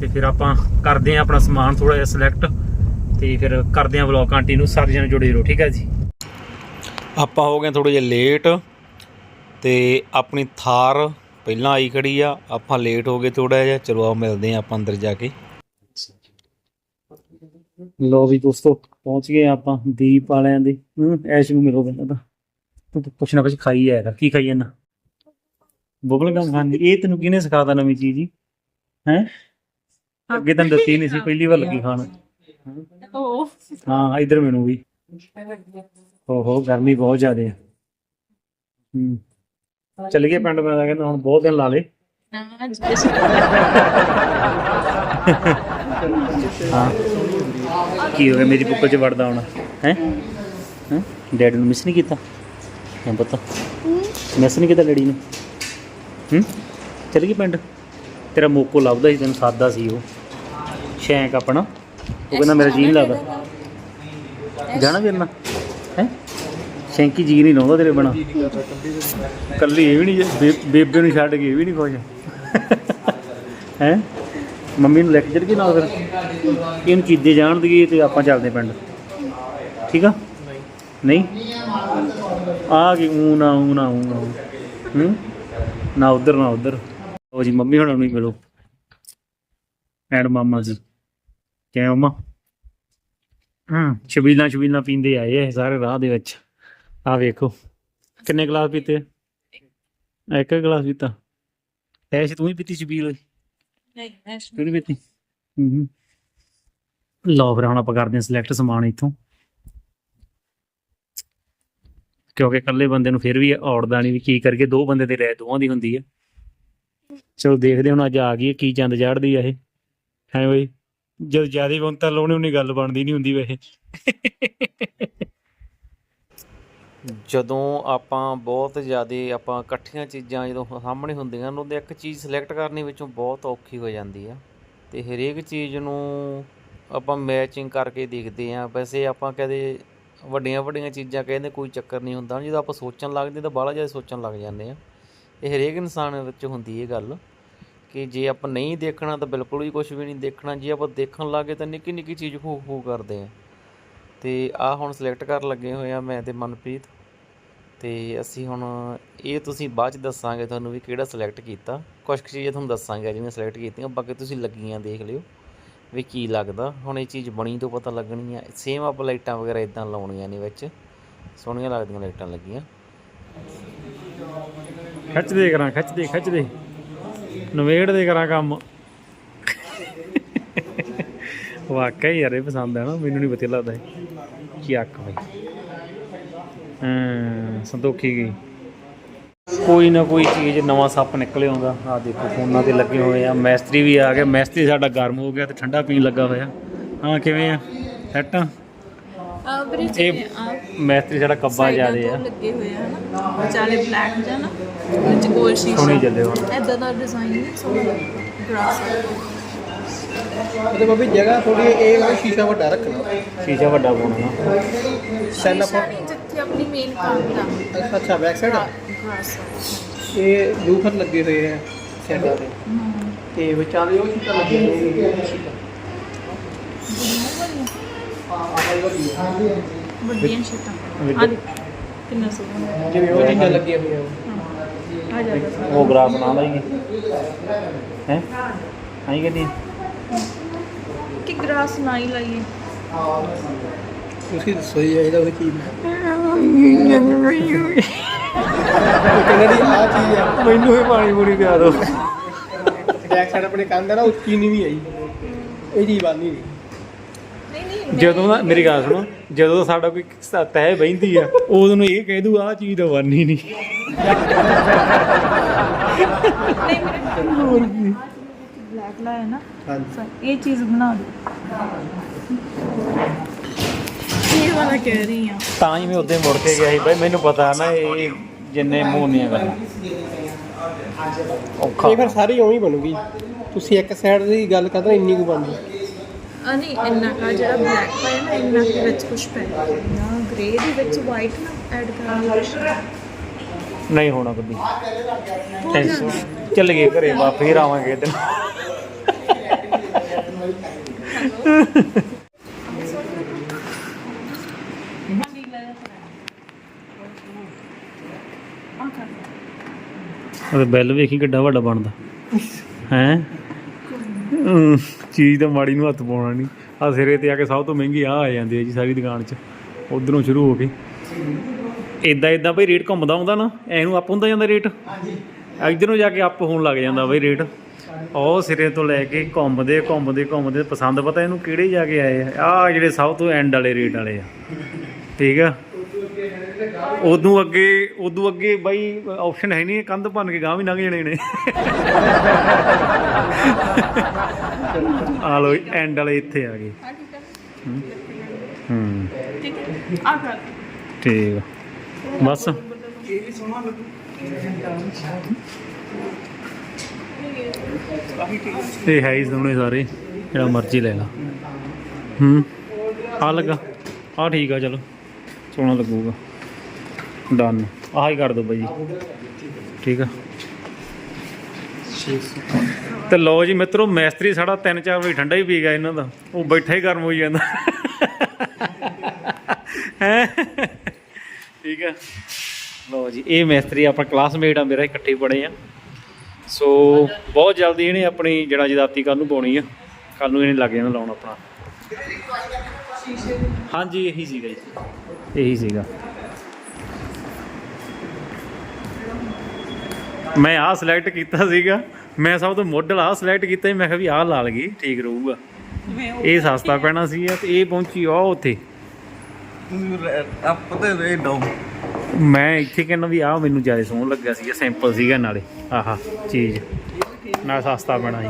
A: ਤੇ ਫਿਰ ਆਪਾਂ ਕਰਦੇ ਆ ਆਪਣਾ ਸਮਾਨ ਥੋੜਾ ਜਿਹਾ ਸਿਲੈਕਟ ਤੇ ਫਿਰ ਕਰਦੇ ਆ ਵਲੌਗ ਕੰਟੀਨਿਊ ਸਾਰੇ ਜਣੇ ਜੁੜੇ ਰਹੋ, ਠੀਕ ਆ ਜੀ? ਆਪਾਂ ਹੋ ਗਏ ਥੋੜੇ ਜਿਹਾ ਲੇਟ ਤੇ ਆਪਣੀ ਥਾਰ ਪਹਿਲਾਂ ਆਈ ਖੜੀ ਆ ਆਪਾਂ ਲੇਟ ਹੋ ਗਏ ਥੋੜਾ ਜਿਹਾ ਚਲੋ ਆ ਮਿਲਦੇ ਆ ਆਪਾਂ ਅੰਦਰ ਜਾ ਕੇ। ਲੋ ਵੀ ਦੋਸਤੋ ਪਹੁੰਚ ਗਏ ਆਪਾਂ ਦੀਪ ਵਾਲਿਆਂ ਦੇ। ਐਸ਼ ਨੂੰ ਮਿਲੋ ਬੰਦਾ ਤਾਂ। ਕੁਛ ਨਾ ਕੁਛ ਖਾਈ ਆਇਆ ਕਰ ਕੀ ਖਾਈ ਜਾਂਦਾ? ਬਬਲ ਗਮ ਖਾਂਦੀ ਇਹ ਤੈਨੂੰ ਕਿਹਨੇ ਸਿਖਾਤਾ ਨਵੀਂ ਚੀਜ਼ ਜੀ? ਹੈ? ਅੱਗੇ ਤਾਂ ਦੱਸੀ ਨਹੀਂ ਸੀ ਪਹਿਲੀ ਵਾਰ ਲੱਗੀ ਖਾਣ। ਹਾਂ ਇਧਰ ਮੈਨੂੰ ਵੀ ਓਹੋ ਗਰਮੀ ਬਹੁਤ ਜ਼ਿਆਦਾ ਹੈ ਹੂੰ। ਚੱਲ ਗਏ ਪਿੰਡ ਮੈਂ ਤਾਂ ਕਹਿੰਦਾ ਹੁਣ ਬਹੁਤ ਦਿਨ ਲਾ ਲੇ ਹਾਂ ਕੀ ਹੋ ਗਿਆ? ਮੇਰੀ ਬੁੱਕਲ 'ਚ ਵੜਦਾ ਹੁਣ। ਹੈ? ਹੈ? ਡੈਡੀ ਨੂੰ ਮਿਸ ਨਹੀਂ ਕੀਤਾ? ਹਾਂ ਪਤਾ। ਮਿਸ ਨਹੀਂ ਕੀਤਾ ਡੈਡੀ ਨੂੰ? ਹੂੰ? ਚੱਲ ਗਈ ਪਿੰਡ। ਤੇਰਾ ਮੋਕੋ ਲੱਭਦਾ ਸੀ ਤੈਨੂੰ ਸਾਦਾ ਸੀ ਉਹ। ਸ਼ੈਂਕ ਆਪਣਾ। ਉਹ ਕਹਿੰਦਾ ਮੇਰਾ ਜੀ ਨਹੀਂ ਲੱਗਦਾ। ਜਾਣਾ ਵੀ ਨਾ। ਹੈ? ਸ਼ੈਂਕੀ ਜੀ ਨਹੀਂ ਲਾਉਂਦਾ ਤੇਰੇ ਬਣਾ ਕੱਲੀ ਇਹ ਵੀ ਨਹੀਂ ਬੇ- ਬੇਬੇ ਨੂੰ ਛੱਡ ਕੇ ਇਹ ਵੀ ਨਹੀਂ ਖੁਸ਼। ਹੈ? ਮੰਮੀ ਨੂੰ ਲੈ ਕੇ ਚੱਲ ਗਈ ਨਾਲ ਫਿਰ? ਇਹਨੂੰ ਚੀਦੇ ਜਾਣ ਦੀਏ ਤੇ ਆਪਾਂ ਚੱਲਦੇ ਪਿੰਡ। ਠੀਕ ਆ? ਨਹੀਂ? ਆ ਗਈ ਊ ਨਾ ਊ ਨਾ ਊ ਨਾ ਊ। ਹੂੰ? ਨਾ ਉਧਰ ਨਾ ਉਧਰ। ਉਹ ਜੀ ਮੰਮੀ ਹੁਣਾਂ ਨੂੰ ਹੀ ਮਿਲੋ। ਐਂਡ ਮਾਮਾ ਜੀ। ਕਿਵੇਂ ਮੰਮਾ? ਹੂੰ। ਛਬੀਲਾਂ ਛਬੀਲਾਂ ਪੀਂਦੇ ਆਏ ਇਹ ਸਾਰੇ ਰਾਹ ਦੇ ਵਿੱਚ। ਆ ਵੇਖੋ। ਕਿੰਨੇ ਗਲਾਸ ਪੀਤੇ? ਇੱਕ ਗਲਾਸ ਪੀਤਾ। ਐਸ਼ ਤੂੰ ਹੀ ਪੀਤੀ ਛਬੀਲ
B: ਨਹੀਂ ਐਸ਼
A: ਕਿਹੜੀ ਪੀਤੀ? ਹੂੰ ਲਓ ਫਿਰ ਹੁਣ ਆਪਾਂ ਕਰਦੇ ਹਾਂ ਸਿਲੈਕਟ ਸਮਾਨ ਇੱਥੋਂ। ਕਿਉਂਕਿ ਇਕੱਲੇ ਬੰਦੇ ਨੂੰ ਫਿਰ ਵੀ ਔੜਦਾ ਨਹੀਂ ਵੀ ਕੀ ਕਰਕੇ ਦੋ ਬੰਦੇ ਤੇ ਰਹਿ ਦੋਵਾਂ ਦੀ ਹੁੰਦੀ ਹੈ ਚਲੋ ਦੇਖਦੇ ਹੁਣ ਅੱਜ ਆ ਗਈ ਕੀ ਚੰਦ ਚਾੜਦੀ ਆ ਇਹ। ਹੈ ਬਈ? ਜਦ ਜ਼ਿਆਦਾ ਬੰਤਾ ਲਾਉਣੇ ਉਹਨੇ ਗੱਲ ਬਣਦੀ ਨਹੀਂ ਹੁੰਦੀ ਵੈਸੇ।
E: ਜਦੋਂ ਆਪਾਂ ਬਹੁਤ ਜ਼ਿਆਦਾ ਆਪਾਂ ਇਕੱਠੀਆਂ ਚੀਜ਼ਾਂ ਜਦੋਂ ਸਾਹਮਣੇ ਹੁੰਦੀਆਂ ਹਨ, ਉਹਦੇ ਇੱਕ ਚੀਜ਼ ਸਿਲੈਕਟ ਕਰਨੀ ਵਿੱਚੋਂ ਬਹੁਤ ਔਖੀ ਹੋ ਜਾਂਦੀ ਆ। ਅਤੇ ਹਰੇਕ ਚੀਜ਼ ਨੂੰ ਆਪਾਂ ਮੈਚਿੰਗ ਕਰਕੇ ਦੇਖਦੇ ਹਾਂ। ਵੈਸੇ ਆਪਾਂ ਕਦੇ ਵੱਡੀਆਂ ਵੱਡੀਆਂ ਚੀਜ਼ਾਂ ਕਹਿੰਦੇ ਕੋਈ ਚੱਕਰ ਨਹੀਂ ਹੁੰਦਾ। ਜਦੋਂ ਆਪਾਂ ਸੋਚਣ ਲੱਗਦੇ ਤਾਂ ਬਾਹਲਾ ਜ਼ਿਆਦਾ ਸੋਚਣ ਲੱਗ ਜਾਂਦੇ ਆ। ਇਹ ਹਰੇਕ ਇਨਸਾਨ ਵਿੱਚ ਹੁੰਦੀ ਇਹ ਗੱਲ ਕਿ ਜੇ ਆਪਾਂ ਨਹੀਂ ਦੇਖਣਾ ਤਾਂ ਬਿਲਕੁਲ ਹੀ ਕੁਝ ਵੀ ਨਹੀਂ ਦੇਖਣਾ। ਜੇ ਆਪਾਂ ਦੇਖਣ ਲੱਗੇ ਤਾਂ ਨਿੱਕੀ ਨਿੱਕੀ ਚੀਜ਼ ਹੋ ਹੋ ਕਰਦੇ ਆ। ਤੇ ਆ ਹੁਣ ਸਿਲੈਕਟ ਕਰਨ ਲੱਗੇ ਹੋਏ ਆ ਮੈਂ ਤੇ ਮਨਪ੍ਰੀਤ। ਤੇ ਅਸੀਂ ਹੁਣ ਇਹ ਤੁਸੀਂ ਬਾਅਦ ਚ ਦੱਸਾਂਗੇ ਤੁਹਾਨੂੰ ਵੀ ਕਿਹੜਾ ਸਿਲੈਕਟ ਕੀਤਾ। ਕੁਝ ਕੁ ਚੀਜ਼ਾਂ ਤੁਹਾਨੂੰ ਦੱਸਾਂਗੇ ਜਿਹਨੇ ਸਿਲੈਕਟ ਕੀਤੀਆਂ, ਬਾਕੀ ਤੁਸੀਂ ਲੱਗੀਆਂ ਦੇਖ ਲਿਓ ਵੀ ਕੀ ਲੱਗਦਾ। ਹੁਣ ਇਹ ਚੀਜ਼ ਬਣੀ ਤੋਂ ਪਤਾ ਲੱਗਣੀ ਆ। ਸੇਮ ਆਪ ਲਾਈਟਾਂ ਵਗੈਰਾ ਇਦਾਂ ਲਾਉਣੀਆਂ ਨੇ ਵਿੱਚ। ਸੋਹਣੀਆਂ ਲੱਗਦੀਆਂ ਲਾਈਟਾਂ ਲੱਗੀਆਂ।
A: ਖਿੱਚ ਦੇ ਕਰਾਂ, ਖਿੱਚ ਦੇ ਖਿੱਚ ਦੇ। ਨਵੇੜ ਦੇ ਕਰਾਂ ਕੰਮ। ਵਾਕਈ ਯਾਰ, ਇਹ ਪਸੰਦ ਹੈ ਨਾ। ਮੈਨੂੰ ਨਹੀਂ ਪਤਾ ਲੱਗਦਾ ਕੀ ਅੱਖ ਬਈ ਹਾਂ ਸੰਤੋਖੀ ਗਈ। ਕੋਈ ਨਾ ਕੋਈ ਚੀਜ਼ ਨਵਾਂ ਸੱਪ ਨਿਕਲੇ ਆਉਂਦਾ। ਆ ਦੇਖੋ ਫੋਨਾਂ ਤੇ ਲੱਗੇ ਹੋਏ ਆ। ਮੈਸਤਰੀ ਵੀ ਆ ਗਿਆ। ਮੈਸਤਰੀ ਸਾਡਾ ਗਰਮ ਹੋ ਗਿਆ ਤੇ ਠੰਡਾ ਪੀਣ ਲੱਗਾ ਹੋਇਆ। ਹਾਂ ਕਿਵੇਂ ਆ? ਸੈੱਟ ਆ? ਇਹ ਮੈਸਤਰੀ ਸਾਡਾ ਕੱਬਾ ਜਿਆਦੇ ਆ।
B: ਤੋਂ ਲੱਗੇ ਹੋਏ ਆ ਹਨਾ? ਵਿਚਾਲੇ ਬਲੈਕ ਜਿਹਾ ਨਾ ਵਿੱਚ ਗੋਲ ਸ਼ੀਸ਼ਾ।
A: ਸੋਹਣੀ ਚੱਲੇ ਹੁਣ।
B: ਇਦਾਂ ਦਾ ਡਿਜ਼ਾਈਨ ਨਹੀਂ ਸੋਹਣਾ ਗ੍ਰਾਸ
C: ਉਹਦੇ ਬਾਬੀ ਜਗ੍ਹਾ ਥੋੜੀ ਇਹ ਵਾਲਾ ਸ਼ੀਸ਼ਾ ਵੱਡਾ ਰੱਖਣਾ।
A: ਸ਼ੀਸ਼ਾ ਵੱਡਾ ਪਾਉਣਾ। ਨਾ
C: ਸੈੱਲ
B: ਸ਼ੀਸ਼ਾ ਨਹੀਂ ਜਿੱਥੇ ਆਪਣੀ ਮੇਨ ਕਾਉਂਟ ਆ
C: ਅੱਛਾ ਬੈਕ ਸਾਈਡ
B: ਗ੍ਰਾਸ
C: ਇਹ ਲੂਫਰ ਲੱਗੇ ਹੋਏ ਆ ਸਾਈਡਾਂ ਤੇ ਤੇ ਵਿਚਾਲੇ ਉਹ ਸ਼ੀਸ਼ਾ ਲੱਗੇ ਹੋਏ ਆ
B: ਵੱਡੀਆਂ ਸ਼ੀਟਾਂ ਆ ਦੇਖ ਕਿੰਨਾ ਸੋਹਣਾ
C: ਜਿਵੇਂ ਉਹ ਚੀਜ਼ਾਂ ਲੱਗੀਆਂ ਹੋਈਆਂ
B: ਆ ਜਾਦਾ
A: ਉਹ ਗ੍ਰਾਫ ਬਣਾ ਲਾਂਗੇ ਹੈ ਆਈ ਕਹਿੰਦੀ
B: ਕਿ ਗ੍ਰਾਸ ਨਾ ਹੀ ਲਾਈਏ
C: ਤੁਸੀਂ ਦੱਸੋ ਜੀ ਇਹਦਾ ਉਹ ਕੀ ਉਹ ਕਹਿੰਦਾ ਦੀ ਆ ਚੀਜ਼ ਆ
A: ਮੈਨੂੰ ਹੀ ਪਾਣੀ ਪੂਰੀ ਪਿਆ ਦੋ
C: ਬੈਕ ਸਾਈਡ ਆਪਣੇ ਕੰਧ ਆ ਨਾ ਉੱਚੀ ਨਹੀਂ ਵੀ ਆਈ ਇਹ ਜੀ ਬਾਨੀ ਨਹੀਂ
B: ਨਹੀਂ ਨਹੀਂ
A: ਜਦੋਂ ਨਾ ਮੇਰੀ ਗੱਲ ਸੁਣੋ ਜਦੋਂ ਦਾ ਸਾਡਾ ਕੋਈ ਸ- ਤਹਿ ਬਹਿੰਦੀ ਆ ਉਦੋਂ ਨੂੰ ਇਹ ਕਹਿ ਦੂ ਆ ਚੀਜ਼ ਤਾਂ ਵਰਨੀ ਨਹੀਂ।
B: ਬਲੈਕ ਲਾਇਆ ਨਾ?
C: ਹਾਂਜੀ।
B: ਸਰ ਇਹ ਚੀਜ਼ ਬਣਾ ਦਿਓ। ਇਹ ਵਾਲਾ ਕਹਿ ਰਹੀ ਆ
A: ਤਾਂ ਹੀ ਮੈਂ ਉੱਦੇ ਮੁੜ ਕੇ ਗਿਆ ਸੀ। ਬਈ ਮੈਨੂੰ ਪਤਾ ਨਾ ਇਹ ਜਿੰਨੇ ਮੂੰਹ ਨਹੀਂ ਗੱਲ। ਔਖਾ।
C: ਇਹ ਫਿਰ ਸਾਰੀ ਉਵੇਂ ਹੀ ਬਣੂਗੀ। ਤੁਸੀਂ ਇੱਕ ਸਾਈਡ ਦੀ ਗੱਲ ਕਰਦਾ ਇੰਨੀ ਕੁ ਬਣਦੀ।
B: ਆ ਨਹੀਂ ਇੰਨਾ ਕਾ ਜਿਹੜਾ ਬਲੈਕ ਪਾਇਆ ਨਾ ਇੰਨਾ ਕੁ ਵਿੱਚ ਕੁਝ ਪੈ ਨਾ ਗ੍ਰੇ ਦੇ ਵਿੱਚ ਵਾਈਟ ਨਾ ਐਡ ਕਰਨਾ
A: ਨਹੀਂ ਹੋਣਾ ਕਦੀ। ਚੱਲ ਗਏ ਘਰੇ ਬਾ ਫੇਰ ਆਵਾਂਗੇ ਦਿਨ ਉਹਦੇ ਬੈਲ ਵੇਖੀ ਕਿੱਡਾ ਵੱਡਾ ਬਣਦਾ। ਹੈ? ਚੀਜ਼ ਤਾਂ ਮਾੜੀ ਨੂੰ ਹੱਥ ਪਾਉਣਾ ਨਹੀਂ ਆ ਸਿਰੇ ਤੇ ਆ ਕੇ ਸਭ ਤੋਂ ਮਹਿੰਗੀ ਆ ਆ ਜਾਂਦੀ ਹੈ ਜੀ ਸਾਰੀ ਦੁਕਾਨ 'ਚ। ਉਧਰੋਂ ਸ਼ੁਰੂ ਹੋ ਕੇ। ਇਦਾਂ ਇਦਾਂ ਬਈ ਰੇਟ ਘੁੰਮਦਾ ਹੁੰਦਾ ਨਾ ਐਨੂੰ ਅਪ ਹੁੰਦਾ ਜਾਂਦਾ ਰੇਟ। ਹਾਂਜੀ। ਇਧਰੋਂ ਜਾ ਕੇ ਅਪ ਹੋਣ ਲੱਗ ਜਾਂਦਾ ਬਈ ਰੇਟ। ਉਹ ਸਿਰੇ ਤੋਂ ਲੈ ਕੇ ਘੁੰਮਦੇ ਘੁੰਮਦੇ ਘੁੰਮਦੇ ਪਸੰਦ ਪਤਾ ਇਹਨੂੰ ਕਿਹੜੇ ਜਾ ਕੇ ਆਏ ਆ? ਆਹ ਜਿਹੜੇ ਸਭ ਤੋਂ ਐਂਡ ਵਾਲੇ ਰੇਟ ਵਾਲੇ ਆ। ਠੀਕ ਆ? ਉਦੋਂ ਅੱਗੇ ਉਦੋਂ ਅੱਗੇ ਬਾਈ ਆਪਸ਼ਨ ਹੈ ਨਹੀਂ ਕੰਧ ਭੰਨ ਕੇ ਗਾਂ ਵੀ ਲੰਘ ਜਾਣੇ ਨੇ। ਆ ਲੋ ਐਂਡ ਵਾਲੇ ਇੱਥੇ ਆ ਗਏ। ਹੂੰ। ਹੂੰ।
B: ਠੀਕ ਆ ਕਰ
A: ਠੀਕ। ਬਸ। ਇਹ ਹੈ ਹੀ ਦੋਨੇ ਸਾਰੇ ਜਿਹੜਾ ਮਰਜ਼ੀ ਲੈ ਲਾ। ਹੂੰ। ਆ ਲੱਗਾ। ਆ ਠੀਕ ਆ ਚਲੋ। ਸੋਹਣਾ ਲੱਗੂਗਾ। ਡਨ ਆਹ ਹੀ ਕਰ ਦੋ ਬਾਈ ਜੀ। ਠੀਕ ਆ। ਤੇ ਲਓ ਜੀ ਮਿੱਤਰੋ, ਮੈਸਤਰੀ ਸਾਡਾ 3-4 ਵਜੇ ਠੰਡਾ ਹੀ ਪੀ ਗਿਆ ਇਹਨਾਂ ਦਾ। ਉਹ ਬੈਠਾ ਹੀ ਗਰਮ ਹੋਈ ਜਾਂਦਾ। ਹੈ? ਠੀਕ ਆ। ਲਓ ਜੀ, ਇਹ ਮੈਸਤਰੀ ਆਪਣਾ ਕਲਾਸਮੇਟ ਆ, ਮੇਰਾ ਇਕੱਠੇ ਪੜੇ ਆ। ਸੋ ਬਹੁਤ ਜਲਦੀ ਇਹਨੇ ਆਪਣੀ ਜਿਹੜਾ ਜਦਾਤੀ ਕੱਲ ਨੂੰ ਪਾਉਣੀ ਆ। ਕੱਲ ਨੂੰ ਇਹਨੇ ਲੱਗ ਜਾਣਾ ਲਾਉਣ ਆਪਣਾ। ਹਾਂਜੀ, ਇਹੀ ਸੀਗਾ ਜੀ। ਇਹੀ ਸੀਗਾ। ਮੈਂ ਆਹ ਸਿਲੈਕਟ ਕੀਤਾ ਸੀਗਾ। ਮੈਂ ਸਭ ਤੋਂ ਮੋਡਲ ਆਹ ਸਿਲੈਕਟ ਕੀਤਾ ਸੀ। ਮੈਂ ਕਿਹਾ ਵੀ ਆਹ ਲਾ ਲਗੀ ਠੀਕ ਰਹੂਗਾ। ਇਹ ਸਸਤਾ ਪੈਣਾ ਸੀ ਤੇ ਇਹ ਪਹੁੰਚੀ ਆ ਉੱਥੇ।
C: ਤੇ ਰੇ
A: ਮੈਂ ਇੱਥੇ ਕਹਿੰਦਾ ਵੀ ਆਹ ਮੈਨੂੰ ਜ਼ਿਆਦਾ ਸੋਹਣਾ ਲੱਗਿਆ ਸੀ ਸਿੰਪਲ ਸੀਗਾ ਨਾਲੇ। ਆਹਾ ਚੀਜ਼। ਨਾਲ ਸਸਤਾ ਪੈਣਾ ਸੀ।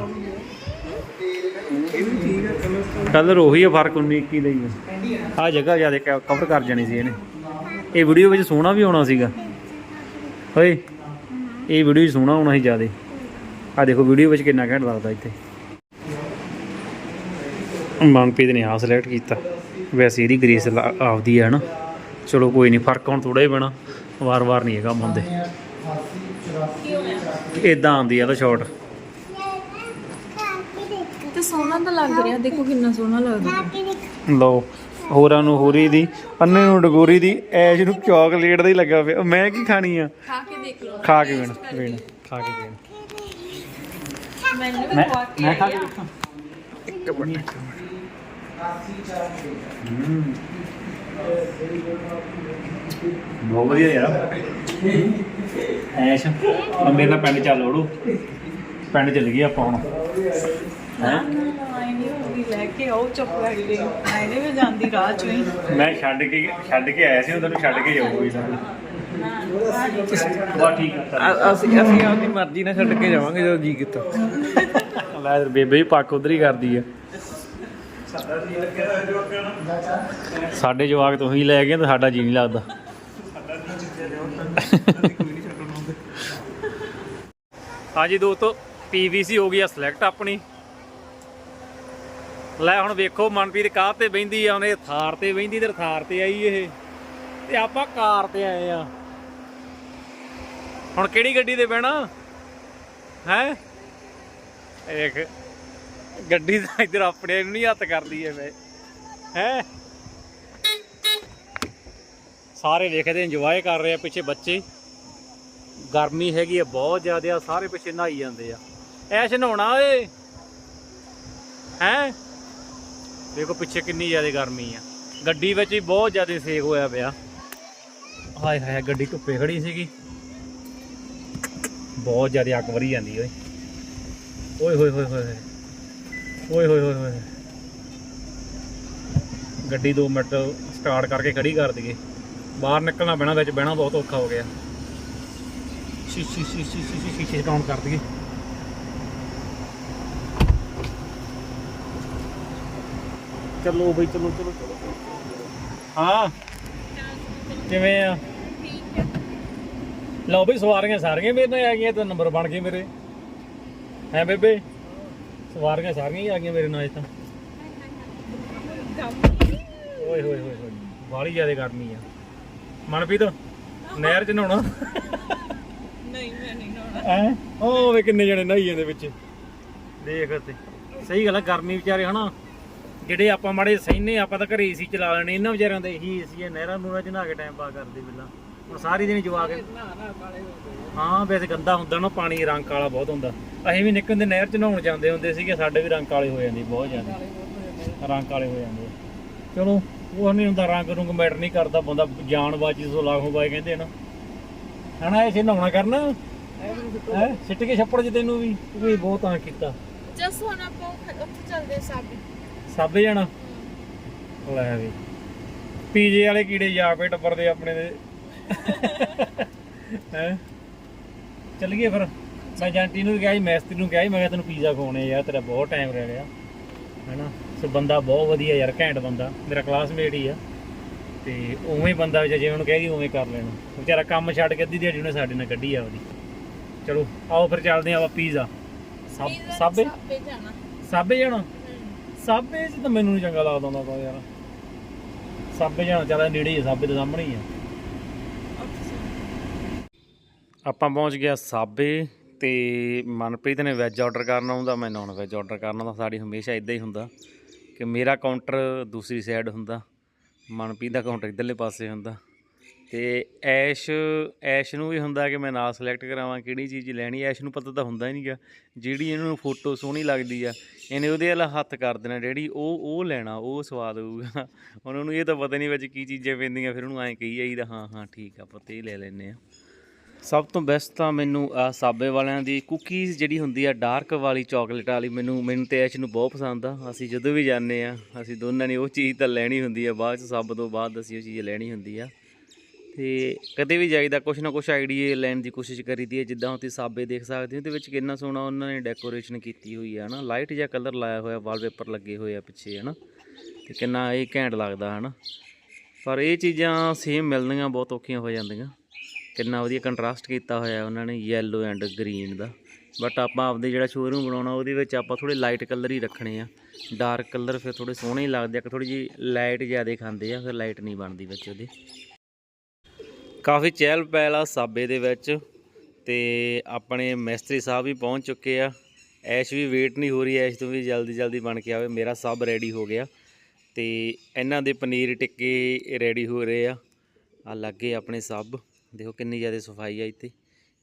A: ਕਲਰ ਉਹੀ ਆ ਫ਼ਰਕ 19 21 ਦਾ ਹੀ ਆ। ਆਹ ਜਗ੍ਹਾ ਜ਼ਿਆਦਾ ਕਵਰ ਕਰ ਜਾਣੀ ਸੀ ਇਹਨੇ। ਇਹ ਵੀਡੀਓ ਵਿੱਚ ਸੋਹਣਾ ਵੀ ਆਉਣਾ ਸੀਗਾ। ਓਏ। ਇਹ ਵੀਡੀਓ ਸੋਹਣਾ ਆਉਣਾ ਸੀ ਜ਼ਿਆਦਾ। ਆ ਦੇਖੋ ਵੀਡੀਓ ਵਿੱਚ ਕਿੰਨਾ ਘੈਂਟ ਲੱਗਦਾ ਇੱਥੇ। ਮਨਪ੍ਰੀਤ ਨੇ ਆਹ ਸਿਲੈਕਟ ਕੀਤਾ। ਵੈਸੇ ਇਹਦੀ ਗ੍ਰੇਸ ਆਪਦੀ ਹੈ ਨਾ ਚਲੋ ਕੋਈ ਨਹੀਂ ਫ਼ਰਕ ਹੁਣ ਥੋੜਾ ਹੀ ਪੈਣਾ। ਵਾਰ-ਵਾਰ ਨਹੀਂ ਕੰਮ ਹੁੰਦੇ ਇਦਾਂ ਆਉਂਦੀ ਆ ਤਾਂ ਸ਼ਾਰਟ
B: ਤੇ ਸੋਹਣਾ ਤਾਂ ਲੱਗ ਰਿਹਾ। ਦੇਖੋ ਕਿੰਨਾ ਸੋਹਣਾ ਲੱਗਦਾ।
A: ਲਓ। ਹੋਰਾਂ ਨੂੰ ਹੋਰੀ ਦੀ ਅੰਨੇ ਨੂੰ ਡਗੋਰੀ ਦੀ ਐਸ਼ ਨੂੰ ਚਾਕਲੇਟ ਦਾ ਹੀ ਲੱਗਾ ਪਿਆ। ਮੈਂ ਕੀ ਖਾਣੀ ਆ?
B: ਖਾ ਕੇ ਦੇਖ ਲਓ।
A: ਖਾ ਕੇ ਵੇਣ ਵੇਣ ਖਾ ਕੇ ਵੇਣ
B: ਮੈਨੂੰ
A: ਮੈਂ ਖਾ ਕੇ। ਦੇਖਾਂ। ਇੱਕ ਮਿੰਟ। ਬਹੁਤ ਵਧੀਆ ਯਾਰ। ਐਸ਼ ਮੇਰੇ ਨਾਲ ਪਿੰਡ ਚੱਲ ਵੜੋ ਪਿੰਡ ਚੱਲ ਗਏ ਆਪਾਂ ਹੁਣ।
B: ਹੀ?
A: ਮੈਂ ਛੱਡ ਕੇ ਛੱਡ ਕੇ ਆਇਆ ਸੀ ਉਹਨਾਂ ਨੂੰ ਛੱਡ ਕੇ ਜਾਊਗਾ ਇਹਨਾਂ ਬਾ ਠੀਕ ਆ
C: ਅਸੀਂ ਅਸੀਂ ਆਪਣੀ ਮਰਜ਼ੀ ਨਾਲ ਛੱਡ ਕੇ ਜਾਵਾਂਗੇ ਜਦੋਂ ਜੀ ਕੀਤਾ।
A: ਲੈ ਇਧਰ ਬੇਬੇ ਵੀ ਪੱਕ ਉਧਰ ਹੀ ਕਰਦੀ ਆ। ਸਾਡੇ ਜਵਾਕ ਤੋਂ ਹੀ ਲੈ ਗਏ ਤੇ ਸਾਡਾ ਜੀ ਨਹੀਂ ਲੱਗਦਾ। ਹਾਂਜੀ ਦੋਸਤੋ ਪੀਵੀਸੀ ਹੋ ਗਈ ਆ ਸਿਲੈਕਟ ਆਪਣੀ। ਲੈ ਹੁਣ ਵੇਖੋ ਮਨਪ੍ਰੀਤ ਕਾਹ ਤੇ ਬਹਿੰਦੀ ਆ, ਉਹਨੇ ਥਾਰ ਤੇ ਬਹਿੰਦੀ ਤੇ ਥਾਰ ਤੇ ਆਈ ਇਹ। ਤੇ ਆਪਾਂ ਕਾਰ ਤੇ ਆਏ ਆ। ਹੁਣ ਕਿਹੜੀ ਗੱਡੀ ਤੇ ਬਹਿਣਾ? ਹੈ? ਇੱਕ ਗੱਡੀ ਦਾ ਇੱਧਰ ਆਪਣੇ ਨੂੰ ਨਹੀਂ ਹੱਥ ਕਰਦੀ ਐ ਵੇ ਹੈ? ਸਾਰੇ ਵੇਖਦੇ ਇੰਜੋਏ ਕਰ ਰਹੇ ਆ ਪਿੱਛੇ ਬੱਚੇ। ਗਰਮੀ ਹੈਗੀ ਆ, ਬਹੁਤ ਜ਼ਿਆਦਾ ਸਾਰੇ ਪਿੱਛੇ ਨਹਾਈ ਜਾਂਦੇ ਆ। ਐਸ਼ ਨਹਾਉਣਾ ਓਏ। ਹੈ? ਦੇਖੋ ਪਿੱਛੇ ਕਿੰਨੀ ਜ਼ਿਆਦਾ ਗਰਮੀ ਆ ਗੱਡੀ ਵਿੱਚ ਵੀ ਬਹੁਤ ਜ਼ਿਆਦਾ ਸੇਕ ਹੋਇਆ ਪਿਆ ਹਾਏ ਹਾਏ ਗੱਡੀ ਧੁੱਪੇ ਖੜੀ ਸੀਗੀ ਬਹੁਤ ਜ਼ਿਆਦਾ ਅੱਗ ਵਰੀ ਜਾਂਦੀ ਓਏ ਓਏ ਹੋਏ ਹੋਏ ਹੋਏ ਹੋਏ ਓਏ ਹੋਏ ਹੋਏ ਹੋਏ ਗੱਡੀ 2 ਮਿੰਟ ਸਟਾਰਟ ਕਰਕੇ ਖੜੀ ਕਰ ਦਈਏ ਬਾਹਰ ਨਿਕਲਣਾ ਪੈਣਾ ਵਿੱਚ ਬਹਿਣਾ ਬਹੁਤ ਔਖਾ ਹੋ ਗਿਆ ਸ਼ੀਸ਼ੀ ਸ਼ੀਸ਼ੀ ਸ਼ੀਸ਼ੀ ਸ਼ੀਸ਼ੇ ਡਾਊਨ ਕਰ ਦਈਏ ਚਲੋ ਬਈ ਚਲੋ ਚਲੋ। ਚਲੋ ਹਾਂ। ਕਿਵੇਂ ਆ? ਲਓ ਬਈ ਸਵਾਰੀਆਂ ਸਾਰੀਆਂ ਮੇਰੇ ਨਾਲ ਆ ਗਈਆਂ ਤੇ ਨੰਬਰ ਬਣ ਗਏ ਮੇਰੇ। ਹੈ ਬੇਬੇ? ਸਵਾਰੀਆਂ ਸਾਰੀਆਂ ਹੀ ਆ ਗਈਆਂ ਮੇਰੇ ਨਾਲ ਅੱਜ ਤਾਂ। ਓਏ ਹੋਏ ਹੋਏ ਹੋਏ। ਬਾਹਲੀ ਜ਼ਿਆਦਾ ਗਰਮੀ ਆ। ਮਨਪ੍ਰੀਤ ਨਹਿਰ ਚ ਨਹਾਉਣਾ?
B: ਨਹੀਂ ਮੈਂ ਨਹੀਂ ਨਹਾਉਣਾ।
A: ਐ ਉਹ ਵੇ ਕਿੰਨੇ ਜਣੇ ਨਹਾਈ ਜਾਂਦੇ ਵਿੱਚ। ਦੇਖ ਤੇ। ਸਹੀ ਗੱਲ ਆ ਗਰਮੀ ਵਿਚਾਰੇ ਹਨਾ? ਜਿਹੜੇ ਆਪਾਂ ਮਾੜੇ ਸਹਿਨੇ ਆਪਾਂ ਤਾਂ ਘਰੇ ਏਸੀ ਚਲਾ ਲੈਣੇ ਇਹਨਾਂ ਵਿਚਾਰਿਆਂ ਦਾ ਇਹੀ ਏਸੀ ਹੈ ਨਹਿਰਾਂ ਨੂਰਾਂ ਚ ਨਹਾ ਕੇ ਟਾਈਮ ਪਾ ਕਰਦੇ ਬਿੱਲਾ ਹੁਣ ਸਾਰੀ ਦਿਨ ਜਵਾ ਕੇ ਹਾਂ ਵੈਸੇ ਗੰਦਾ ਹੁੰਦਾ ਨਾ ਪਾਣੀ ਰੰਗ ਕਾਲਾ ਬਹੁਤ ਹੁੰਦਾ। ਅਸੀਂ ਵੀ ਨਿੱਕਣ ਦੇ ਨਹਿਰ ਚ ਨਹਾਉਣ ਜਾਂਦੇ ਹੁੰਦੇ ਸੀਗੇ ਸਾਡੇ ਵੀ ਰੰਗ ਕਾਲੇ ਹੋ ਜਾਂਦੇ ਬਹੁਤ ਜ਼ਿਆਦਾ। ਰੰਗ ਕਾਲੇ ਹੋ ਜਾਂਦੇ। ਚਲੋ ਉਹ ਨਹੀਂ ਹੁੰਦਾ ਰੰਗ ਰੁੰਗ ਮੈਟਰ ਨਹੀਂ ਕਰਦਾ ਬੰਦਾ ਜਾਨ ਬਾਜੀ ਸੋ ਲਾਖੋਂ ਬਾਈ ਕਹਿੰਦੇ ਨਾ। ਹਨਾ ਇਹ ਨਹਾਉਣਾ ਕਰਨਾ। ਹੈ ਸਿੱਟ ਕੇ ਛੱਪੜ ਚ ਤੈਨੂੰ ਵੀ ਤੂੰ ਵੀ ਬਹੁਤ ਤਾਂ ਕੀਤਾ।
B: ਜਸ ਹੁਣ ਆਪਾਂ ਉੱਥੇ ਚੱਲਦੇ ਸਾਬੀ।
A: ਸਭ ਜਾਣਾ। ਲੈ ਵੀ। ਪੀਜੇ ਵਾਲੇ ਕੀੜੇ ਜਾ ਪਏ ਟੱਬਰ ਦੇ ਆਪਣੇ ਦੇ। ਹੈ? ਚੱਲ ਗਏ ਫਿਰ। ਮੈਂ ਜਾਂਟੀ ਨੂੰ ਵੀ ਕਿਹਾ ਸੀ ਮੈਸਤਰੀ ਨੂੰ ਕਿਹਾ ਸੀ ਮੈਂ ਕਿਹਾ ਤੈਨੂੰ ਪੀਜ਼ਾ ਖਵਾਉਣੇ ਯਾਰ ਤੇਰਾ ਬਹੁਤ ਟਾਈਮ ਰਹਿ ਲਿਆ ਹੈਨਾ? ਸੋ ਬੰਦਾ ਬਹੁਤ ਵਧੀਆ ਯਾਰ ਘੈਂਟ ਬੰਦਾ। ਮੇਰਾ ਕਲਾਸਮੇਟ ਹੀ ਆ। ਤੇ ਉਵੇਂ ਹੀ ਬੰਦਾ ਜਿਵੇਂ ਉਹਨੂੰ ਕਹਿ ਗਈ ਉਵੇਂ ਕਰ ਲੈਣਾ। ਵਿਚਾਰਾ ਕੰਮ ਛੱਡ ਕੇ ਅੱਧੀ ਦਿਹਾੜੀ ਉਹਨੇ ਸਾਡੇ ਨਾਲ ਕੱਢੀ ਆ ਉਹਦੀ ਚਲੋ ਆਓ ਫਿਰ ਚੱਲਦੇ ਆਪਾਂ ਪੀਜ਼ਾ। ਸਭ ਸਾਬੇ?
B: ਸਾਬੇ ਜਾਣਾ।
A: ਸਾਬੇ ਜਾਣਾ? ਸਾਬੇ ਚ ਤਾਂ ਮੈਨੂੰ ਨਹੀਂ ਚੰਗਾ ਲੱਗਦਾ ਹੁੰਦਾ ਤਾਂ ਯਾਰ। ਸਾਬੇ ਜਾਣਾ ਚੱਲ ਨੇੜੇ ਹੀ ਆ, ਸਾਬੇ ਦੇ ਸਾਹਮਣੇ ਹੀ ਆ। ਆਪਾਂ ਪਹੁੰਚ ਗਿਆ ਸਾਬੇ ਤੇ ਮਨਪ੍ਰੀਤ ਨੇ ਵੈਜ ਆਰਡਰ ਕਰਨਾ ਹੁੰਦਾ, ਮੈਂ ਨਾਨ ਵੈਜ ਆਰਡਰ ਕਰਨਾ ਤਾਂ ਸਾਡੀ ਹਮੇਸ਼ਾ ਇਦਾਂ ਹੀ ਹੁੰਦਾ ਕਿ ਮੇਰਾ ਕਾਊਂਟਰ ਦੂਸਰੀ ਸਾਈਡ ਹੁੰਦਾ, ਮਨਪ੍ਰੀਤ ਦਾ ਕਾਊਂਟਰ ਇਧਰਲੇ ਪਾਸੇ ਹੁੰਦਾ। ਤੇ ਐਸ਼ ਐਸ਼ ਨੂੰ ਵੀ ਹੁੰਦਾ ਕਿ ਮੈਂ ਨਾਲ ਸਿਲੈਕਟ ਕਰਾਵਾਂ, ਕਿਹੜੀ ਚੀਜ਼ ਲੈਣੀ ਐਸ਼ ਨੂੰ ਪਤਾ ਤਾਂ ਹੁੰਦਾ ਹੀ ਨਹੀਂਗਾ। ਜਿਹੜੀ ਇਹਨੂੰ ਫੋਟੋ ਸੋਹਣੀ ਲੱਗਦੀ ਆ, ਇਹਨੇ ਉਹਦੇ ਵਾਲਾ ਹੱਥ ਕਰ ਦੇਣਾ, ਡੈਡੀ ਉਹ ਉਹ ਲੈਣਾ, ਉਹ ਸਵਾਦ ਹੋਊਗਾ। ਹੁਣ ਉਹਨੂੰ ਇਹ ਤਾਂ ਪਤਾ ਨਹੀਂ ਵਿੱਚ ਕੀ ਚੀਜ਼ਾਂ ਪੈਂਦੀਆਂ, ਫਿਰ ਉਹਨੂੰ ਐਂ ਕਹੀ ਜਾਈਦਾ, ਹਾਂ ਹਾਂ, ਠੀਕ ਆ ਪੁੱਤ, ਇਹ ਲੈ ਲੈਨੇ ਆ। ਸਭ ਤੋਂ ਬੈਸਟ ਤਾਂ ਮੈਨੂੰ, ਆ, ਸਾਬੇ ਵਾਲਿਆਂ ਦੀ ਕੁਕੀਜ਼ ਜਿਹੜੀ ਹੁੰਦੀ ਆ ਡਾਰਕ ਵਾਲੀ ਚਾਕਲੇਟ ਵਾਲੀ, ਮੈਨੂੰ ਮੈਨੂੰ ਤੇ ਐਸ਼ ਨੂੰ ਬਹੁਤ ਪਸੰਦ ਆ। ਅਸੀਂ ਜਦੋਂ ਵੀ ਜਾਂਦੇ ਆ, ਅਸੀਂ ਦੋਨਾਂ ਨੇ ਉਹ ਚੀਜ਼ ਤਾਂ ਲੈਣੀ ਹੁੰਦੀ ਆ, ਬਾਅਦ ਚ ਸਭ ਤੋਂ ਬਾਅਦ ਅਸੀਂ ਉਹ ਚੀਜ਼ ਲੈਣੀ ਹੁੰਦੀ ਆ। ਤੇ ਕਦੇ ਵੀ ਜਾਈਦਾ, ਕੁਛ ਨਾ ਕੁਛ ਆਈਡੀਏ ਲੈਣ ਦੀ ਕੋਸ਼ਿਸ਼ ਕਰੀਦੀ ਹੈ, ਜਿੱਦਾਂ ਤੁਸੀਂ ਸਾਬੇ ਦੇਖ ਸਕਦੇ ਹੋ, ਉਹਦੇ ਵਿੱਚ ਕਿੰਨਾ ਸੋਹਣਾ ਉਹਨਾਂ ਨੇ ਡੈਕੋਰੇਸ਼ਨ ਕੀਤੀ ਹੋਈ ਹੈ ਨਾ ਲਾਈਟ ਜਿਹਾ ਕਲਰ ਲਾਇਆ ਹੋਇਆ ਵਾਲਪੇਪਰ ਲੱਗੇ ਹੋਏ ਆ ਪਿੱਛੇ, ਹਨਾ? ਤੇ ਕਿੰਨਾ ਇਹ ਘੈਂਟ ਲੱਗਦਾ, ਹਨਾ? ਪਰ ਇਹ ਚੀਜ਼ਾਂ ਸੇਮ ਮਿਲਣੀਆਂ, ਬਹੁਤ ਔਖੀਆਂ ਹੋ ਜਾਂਦੀਆਂ। ਕਿੰਨਾ ਵਧੀਆ ਕੰਟਰਾਸਟ ਕੀਤਾ ਹੋਇਆ ਉਹਨਾਂ ਨੇ ਯੈਲੋ ਐਂਡ ਗ੍ਰੀਨ ਦਾ। ਬਟ ਆਪਾਂ ਆਪਦੇ ਜਿਹੜਾ ਸ਼ੋਰੂਮ ਬਣਾਉਣਾ, ਉਹਦੇ ਵਿੱਚ ਆਪਾਂ ਥੋੜੇ ਲਾਈਟ ਕਲਰ ਹੀ ਰੱਖਣੇ ਆ। ਡਾਰਕ ਕਲਰ ਫਿਰ ਥੋੜੇ ਸੋਹਣੇ ਹੀ ਲੱਗਦੇ ਆ ਕਿ ਥੋੜੀ ਜੀ ਲਾਈਟ ਜ਼ਿਆਦਾ ਖਾਂਦੇ ਆ, ਫਿਰ ਲਾਈਟ ਨਹੀਂ ਬਣਦੀ ਵਿੱਚ ਉਹਦੇ। ਕਾਫੀ ਚਹਿਲ ਪਹਿਲ ਆ ਸਾਬੇ ਦੇ ਵਿੱਚ ਤੇ ਆਪਣੇ ਮਿਸਤਰੀ ਸਾਹਿਬ ਵੀ ਪਹੁੰਚ ਚੁੱਕੇ ਆ। ਐਸ਼ ਵੀ ਵੇਟ ਨਹੀਂ ਹੋ ਰਹੀ, ਐਸ਼ ਤੋਂ ਵੀ ਜਲਦੀ ਜਲਦੀ ਬਣ ਕੇ ਆਵੇ। ਮੇਰਾ ਸਭ ਰੈਡੀ ਹੋ ਗਿਆ ਤੇ ਇਹਨਾਂ ਦੇ ਪਨੀਰ ਟਿੱਕੇ ਰੈਡੀ ਹੋ ਰਹੇ ਆ। ਆ ਲੱਗੇ ਆਪਣੇ ਸਭ। ਦੇਖੋ ਕਿੰਨੀ ਜ਼ਿਆਦਾ ਸਫ਼ਾਈ ਆ ਇੱਥੇ।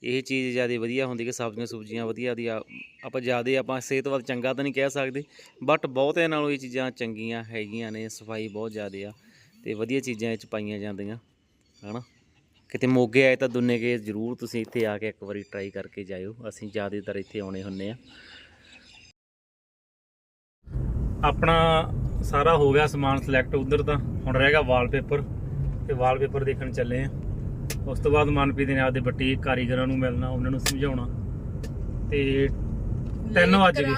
A: ਇਹ ਚੀਜ਼ ਜ਼ਿਆਦਾ ਵਧੀਆ ਹੁੰਦੀ ਕਿ ਸਬਜ਼ੀਆਂ ਸੁਬਜ਼ੀਆਂ ਵਧੀਆ ਦੀ ਆਪਾਂ ਜ਼ਿਆਦਾ ਆਪਾਂ ਸਿਹਤ ਵੱਲ ਚੰਗਾ ਤਾਂ ਨਹੀਂ ਕਹਿ ਸਕਦੇ ਬਟ ਬਹੁਤਿਆਂ ਨਾਲੋਂ ਇਹ ਚੀਜ਼ਾਂ ਚੰਗੀਆਂ ਹੈਗੀਆਂ ਨੇ। ਸਫ਼ਾਈ ਬਹੁਤ ਜ਼ਿਆਦਾ ਆ ਤੇ ਵਧੀਆ ਚੀਜ਼ਾਂ ਇਹ ਚ ਪਾਈਆਂ ਜਾਂਦੀਆਂ, ਹਨਾ? ਕਿਤੇ ਮੋਗੇ ਆਏ ਤਾਂ ਦੁੰਨੇ ਕੇ ਜ਼ਰੂਰ ਤੁਸੀਂ ਇੱਥੇ ਆ ਕੇ ਇੱਕ ਵਾਰੀ ਟਰਾਈ ਕਰਕੇ ਜਾਇਓ। ਅਸੀਂ ਜ਼ਿਆਦਾਤਰ ਇੱਥੇ ਆਉਣੇ ਹੁੰਨੇ ਆ। ਆਪਣਾ ਸਾਰਾ ਹੋ ਗਿਆ ਸਮਾਨ ਸਿਲੈਕਟ ਉਧਰ ਤਾਂ ਹੁਣ ਰਹਿ ਗਿਆ ਵਾਲਪੇਪਰ ਤੇ ਵਾਲਪੇਪਰ ਦੇਖਣ ਚੱਲੇ ਆ। ਉਸ ਤੋਂ ਬਾਅਦ ਮਨਪ੍ਰੀਤ ਨੇ ਆਪਦੇ ਬੱਟੀ ਕਾਰੀਗਰਾਂ ਨੂੰ ਮਿਲਣਾ ਉਹਨਾਂ ਨੂੰ ਸਮਝਾਉਣਾ। ਤੇ 3 ਵਜ ਗਏ।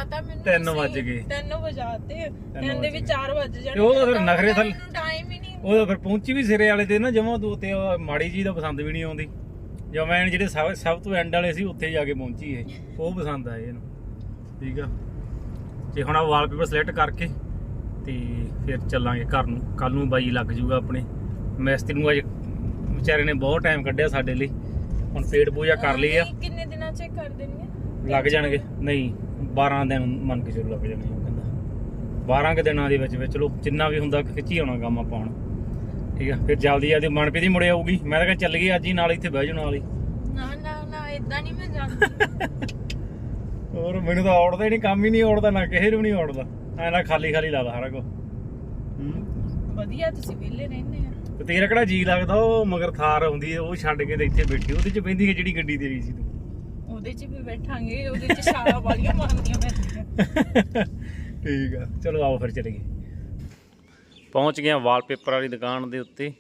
A: 3 ਵਜ ਗਏ।
B: 3 ਵਜਾਤੇ
A: ਵਜ
B: ਕਹਿੰਦੇ ਵੀ 4 ਵਜ ਜਾਣੇ
A: ਉਹ ਤਾਂ ਫਿਰ ਨਖਰੇ ਥੱਲੇ
B: ਟਾਈਮ ਹੀ ਨਹੀਂ
A: ਉਹ ਤਾਂ ਫਿਰ ਪਹੁੰਚੀ ਵੀ ਸਿਰੇ ਵਾਲੇ ਤੇ ਨਾ ਜਮਾਂ ਤੋਂ ਤੇ ਉਹ ਮਾੜੀ ਜੀ ਦਾ ਪਸੰਦ ਵੀ ਨਹੀਂ ਆਉਂਦੀ। ਜਮਾਂ ਐਨ ਜਿਹੜੇ ਸਭ ਸਭ ਤੋਂ ਐਂਡ ਵਾਲੇ ਸੀ ਉੱਥੇ ਜਾ ਕੇ ਪਹੁੰਚੀ ਇਹ। ਉਹ ਪਸੰਦ ਆਏ ਇਹਨੂੰ। ਠੀਕ ਆ? ਤੇ ਹੁਣ ਆ ਵਾਲਪੇਪਰ ਸਿਲੈਕਟ ਕਰਕੇ ਤੇ ਫਿਰ ਚੱਲਾਂਗੇ ਘਰ ਨੂੰ। ਕੱਲ ਨੂੰ ਬਾਈ ਲੱਗ ਜੂਗਾ ਆਪਣੇ। ਮਿਸਤਰੀ ਨੂੰ ਅੱਜ ਵਿਚਾਰੇ ਨੇ ਬਹੁਤ ਟਾਈਮ ਕੱਢਿਆ ਸਾਡੇ ਲਈ। ਹੁਣ ਪੇਟ ਪੂਜਾ ਕਰ ਲਈ ਆ।
B: ਕਿੰਨੇ ਦਿਨਾਂ ਚ ਕਰ ਦੇਣਗੇ?
A: ਲੱਗ ਜਾਣਗੇ। ਨਹੀਂ 12 ਦਿਨ ਮੰਨ ਕੇ ਚੱਲੋ ਲੱਗ ਜਾਣੇ ਉਹ ਕਹਿੰਦਾ 12 ਕੁ ਦਿਨਾਂ ਦੇ ਵਿੱਚ ਵਿੱਚ ਚਲੋ ਜਿੰਨਾ ਵੀ ਹੁੰਦਾ ਖਿੱਚੀ ਆਉਣਾ ਕੰਮ ਆਪਾਂ ਹੁਣ। ਠੀਕ ਆ ਫਿਰ ਜਲਦੀ ਜਲਦੀ ਮਨਪ੍ਰੀਤ ਹੀ ਮੁੜੇ ਆਊਗੀ। ਮੈਂ ਤਾਂ ਕਹਿੰਦਾ ਚੱਲ ਗਈ ਅੱਜ ਹੀ ਨਾਲ ਇੱਥੇ ਬਹਿ ਜਾਣ ਵਾਲੀ
B: ਨਾ ਨਾ ਨਾ ਇਦਾਂ ਨਹੀਂ ਮੈਂ ਜਾਂਦੀ।
A: ਹੋਰ ਮੈਨੂੰ ਤਾਂ ਔੜਦਾ ਹੀ ਨਹੀਂ ਕੰਮ ਹੀ ਨਹੀਂ ਔੜਦਾ ਨਾ ਕਿਸੇ ਨੂੰ ਨਹੀਂ ਔੜਦਾ। ਐ ਨਾ ਖਾਲੀ ਖਾਲੀ ਲੱਗਦਾ ਸਾਰਾ ਕੁਝ
B: ਵਧੀਆ ਤੁਸੀਂ ਵਿਹਲੇ ਰਹਿੰਦੇ ਆ।
A: ਤੇ ਤੇਰਾ ਕਿਹੜਾ ਜੀ ਲੱਗਦਾ ਉਹ ਮਗਰ ਥਾਰ ਆਉਂਦੀ ਹੈ ਉਹ ਛੱਡ ਕੇ ਤੇ ਇੱਥੇ ਬੈਠੀ ਉਹਦੇ ਚ ਬਹਿੰਦੀ ਹੈ ਜਿਹੜੀ ਗੱਡੀ ਤੇਰੀ ਸੀ ਤੂੰ?
B: ਉਹਦੇ 'ਚ ਵੀ ਬੈਠਾਂਗੇ ਉਹਦੇ 'ਚ ਛਾਲਾ ਵਾਲੀਆਂ ਮਾਰਨੀਆਂ ਪੈਂਦੀਆਂ।
A: ਠੀਕ ਆ ਚਲੋ ਆਓ ਫਿਰ ਚਲੀਏ ਪਹੁੰਚ ਗਏ ਵਾਲਪੇਪਰ ਵਾਲੀ ਦੁਕਾਨ ਦੇ ਉੱਤੇ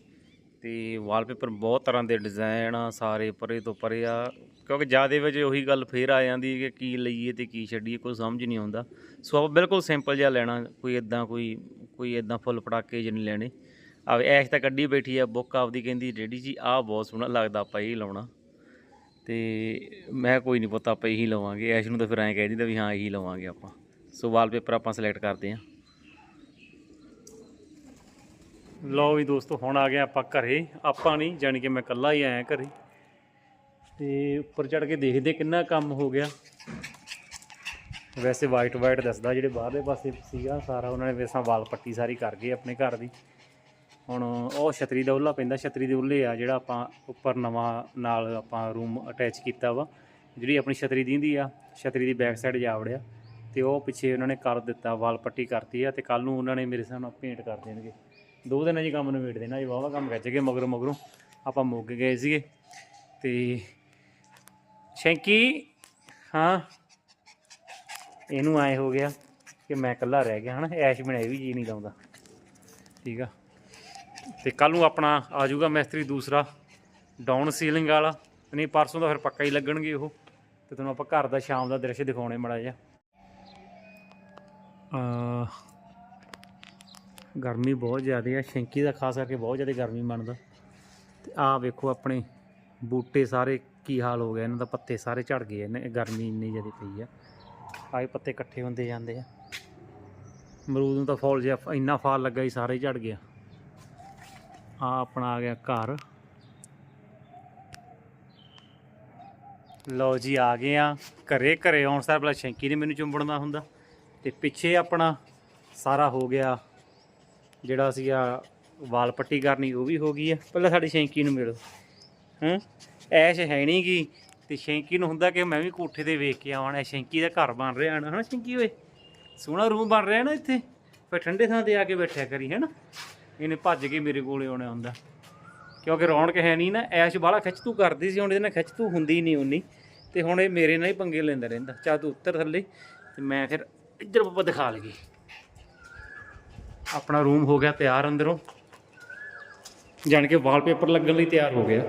A: ਤੇ ਵਾਲਪੇਪਰ ਬਹੁਤ ਤਰ੍ਹਾਂ ਦੇ ਡਿਜ਼ਾਈਨ ਆ, ਸਾਰੇ ਪਰੇ ਤੋਂ ਪਰੇ ਆ। ਕਿਉਂਕਿ ਜਿਆਦੇ ਵਿੱਚ ਉਹੀ ਗੱਲ ਫੇਰ ਆ ਜਾਂਦੀ ਕਿ ਕੀ ਲਈਏ ਤੇ ਕੀ ਛੱਡੀਏ, ਕੋਈ ਸਮਝ ਨਹੀਂ ਆਉਂਦਾ। ਸੋ ਆਪਾਂ ਬਿਲਕੁਲ ਸਿੰਪਲ ਜਿਹਾ ਲੈਣਾ, ਕੋਈ ਇਦਾਂ ਕੋਈ ਕੋਈ ਇਦਾਂ ਫੁੱਲ ਪਟਾਕੇ ਜਿਹੇ ਨਹੀਂ ਲੈਣੇ। ਆ ਐਸ਼ ਤਾਂ ਕੱਢੀ ਬੈਠੀ ਆ, ਬੁੱਕ ਆਪਦੀ ਕਹਿੰਦੀ, ਡੈਡੀ ਜੀ, ਆਹ ਬਹੁਤ ਸੋਹਣਾ ਲੱਗਦਾ, ਆਪਾਂ ਇਹ ਲਾਉਣਾ। ਤੇ ਮੈਂ ਕੋਈ ਨਹੀਂ ਪਤਾ, ਆਪਾਂ ਇਹੀ ਲਵਾਂਗੇ। ਐਸ਼ ਨੂੰ ਤਾਂ ਫਿਰ ਐਂ ਕਹਿ ਦਿੰਦਾ ਵੀ ਹਾਂ, ਇਹੀ ਲਵਾਂਗੇ ਆਪਾਂ। ਸੋ ਵਾਲਪੇਪਰ ਆਪਾਂ ਸਿਲੈਕਟ ਕਰਦੇ ਹਾਂ। ਲਓ ਵੀ ਦੋਸਤੋ, ਹੁਣ ਆ ਗਏ ਆਪਾਂ ਘਰੇ। ਆਪਾਂ ਨਹੀਂ, ਜਾਣੀ ਕਿ ਮੈਂ ਇਕੱਲਾ ਹੀ ਆਇਆ ਘਰੇ। ਤੇ ਉੱਪਰ ਚੜ ਕੇ ਦੇਖਦੇ ਕਿੰਨਾ ਕੰਮ ਹੋ ਗਿਆ। ਵੈਸੇ ਵਾਈਟ ਵਾਈਟ ਦੱਸਦਾ ਜਿਹੜੇ ਬਾਹਰਲੇ ਪਾਸੇ ਸੀਗਾ, ਸਾਰਾ ਉਹਨਾਂ ਨੇ ਵੇਸਾਂ ਵਾਲ ਪੱਟੀ ਸਾਰੀ ਕਰ ਗਏ ਆਪਣੇ ਘਰ ਦੀ। ਹੁਣ ਉਹ ਛਤਰੀ ਦਾ ਉੱਲਾ ਪੈਂਦਾ, ਛਤਰੀ ਦੇ ਉੱਲੇ ਆ ਜਿਹੜਾ ਆਪਾਂ ਉੱਪਰ ਨਵਾਂ ਨਾਲ ਆਪਾਂ ਰੂਮ ਅਟੈਚ ਕੀਤਾ ਵਾ। ਜਿਹੜੀ ਆਪਣੀ ਛਤਰੀ ਦੀਂਦੀ ਆ, ਛਤਰੀ ਦੀ ਬੈਕ ਸਾਈਡ ਜਾ ਵੜਿਆ ਤੇ ਉਹ ਪਿੱਛੇ ਉਹਨਾਂ ਨੇ ਕਰ ਦਿੱਤਾ, ਵਾਲ ਪੱਟੀ ਕਰਤੀ ਆ ਤੇ ਕੱਲ ਨੂੰ ਉਹਨਾਂ ਨੇ ਮੇਰੇ ਹਿਸਾਬ ਨਾਲ ਪੇਂਟ ਕਰ ਦੇਣਗੇ। ਦੋ ਦਿਨਾਂ ਜੀ ਕੰਮ ਨੂੰ ਵੇਟ ਦੇਣਾ ਜੀ, ਵਾਹਵਾ ਕੰਮ ਖਿੱਚ ਗਏ ਮਗਰੋਂ ਮਗਰੋਂ। ਆਪਾਂ ਮੁੱਕ ਗਏ ਸੀਗੇ। ਤੇ ਸ਼ੈਂਕੀ, ਹਾਂ। ਇਹਨੂੰ ਆਏ ਹੋ ਗਿਆ ਕਿ ਮੈਂ ਇਕੱਲਾ ਰਹਿ ਗਿਆ ਹਨਾ, ਐਸ਼ ਬਿਨਾਂ ਇਹ ਵੀ ਜੀ ਨਹੀਂ ਲਾਉਂਦਾ। ਠੀਕ ਆ। ਤੇ ਕੱਲ ਨੂੰ ਆਪਣਾ ਆ ਜਾਊਗਾ ਮਿਸਤਰੀ ਦੂਸਰਾ, ਡਾਊਨ ਸੀਲਿੰਗ ਵਾਲਾ। ਨਹੀਂ, ਪਰਸੋਂ ਦਾ ਫਿਰ ਪੱਕਾ ਹੀ ਲੱਗਣਗੇ ਉਹ। ਤੇ ਤੁਹਾਨੂੰ ਆਪਾਂ ਘਰ ਦਾ ਸ਼ਾਮ ਦਾ ਦ੍ਰਿਸ਼ ਦਿਖਾਉਣੇ ਮੜਾ ਜਿਹਾ। ਅ ਗਰਮੀ ਬਹੁਤ ਜ਼ਿਆਦਾ ਆ, ਸ਼ੈਂਕੀ ਦਾ ਖਾਸ ਕਰਕੇ ਬਹੁਤ ਜ਼ਿਆਦਾ ਗਰਮੀ ਮੰਨਦਾ ਤੇ ਆਹ ਵੇਖੋ ਆਪਣੇ ਬੂਟੇ ਸਾਰੇ ਕੀ ਹਾਲ ਹੋ ਗਿਆ ਇਹਨਾਂ ਦਾ ਪੱਤੇ ਸਾਰੇ ਝੜ ਗਏ ਨੇ ਗਰਮੀ ਇੰਨੀ ਜ਼ਿਆਦਾ ਪਈ ਆ। ਆਏ ਪੱਤੇ ਇਕੱਠੇ ਹੁੰਦੇ ਜਾਂਦੇ ਆ। ਅਮਰੂਦ ਨੂੰ ਤਾਂ ਫਲ ਜਿਹਾ ਇੰਨਾ ਫਾਲ ਲੱਗਾ ਹੀ ਸਾਰੇ ਝੜ ਗਿਆ ਆ। ਆਪਣਾ ਆ ਗਿਆ ਘਰ। ਲਓ ਜੀ, ਆ ਗਏ ਆ। ਘਰੇ ਘਰੇ ਆਉਣ ਸਾਰ ਪਹਿਲਾਂ ਸ਼ੈਂਕੀ ਨੇ ਮੈਨੂੰ ਚੁੰਬੜਨਾ ਹੁੰਦਾ। ਤੇ ਪਿੱਛੇ ਆਪਣਾ ਸਾਰਾ ਹੋ ਗਿਆ ਜਿਹੜਾ ਸੀਗਾ ਵਾਲ ਪੱਟੀ ਕਰਨੀ, ਉਹ ਵੀ ਹੋ ਗਈ ਆ। ਪਹਿਲਾਂ ਸਾਡੀ ਸ਼ੈਂਕੀ ਨੂੰ ਮਿਲੋ। ਹਾਂ? ਐਸ਼ ਹੈ ਨਹੀਂ ਗੀ। ਤੇ ਸ਼ੈਂਕੀ ਨੂੰ ਹੁੰਦਾ ਕਿ ਮੈਂ ਵੀ ਕੋਠੇ ਤੇ ਵੇਖ ਕੇ ਆਵਾਂ ਸ਼ੈਂਕੀ ਦਾ ਘਰ ਬਣ ਰਿਹਾ ਨਾ। ਹਨਾ ਸ਼ੈਂਕੀ ਓਏ? ਸੋਹਣਾ ਰੂਮ ਬਣ ਰਿਹਾ ਨਾ ਇੱਥੇ। ਫਿਰ ਠੰਡੇ ਥਾਂ ਤੇ ਆ ਕੇ ਬੈਠਿਆ ਕਰੀ ਹੈ ਨਾ ਇਹਨੇ ਭੱਜ ਕੇ ਮੇਰੇ ਕੋਲੇ ਆਉਣਾ ਹੁੰਦਾ। ਕਿਉਂਕਿ ਰੌਣਕ ਹੈ ਨਹੀਂ ਨਾ, ਐਸ਼ ਬਾਹਲਾ ਖਿੱਚ ਤੂੰ ਕਰਦੀ ਸੀ, ਹੁਣ ਇਹਦੇ ਨਾਲ ਖਿੱਚ ਤੂੰ ਹੁੰਦੀ ਨਹੀਂ ਉਨੀ ਤੇ ਹੁਣ ਇਹ ਮੇਰੇ ਨਾਲ ਹੀ ਪੰਗੇ ਲੈਂਦਾ ਰਹਿੰਦਾ। ਚਾ ਤੂੰ ਉੱਤਰ ਥੱਲੇ, ਤੇ ਮੈਂ ਫਿਰ ਇੱਧਰ ਬੱਬਾ ਦਿਖਾ ਲਗੀ ਆਪਣਾ ਰੂਮ ਹੋ ਗਿਆ ਤਿਆਰ ਅੰਦਰੋਂ। ਜਾਣ ਕੇ ਵਾਲਪੇਪਰ ਲੱਗਣ ਲਈ ਤਿਆਰ ਹੋ ਗਿਆ।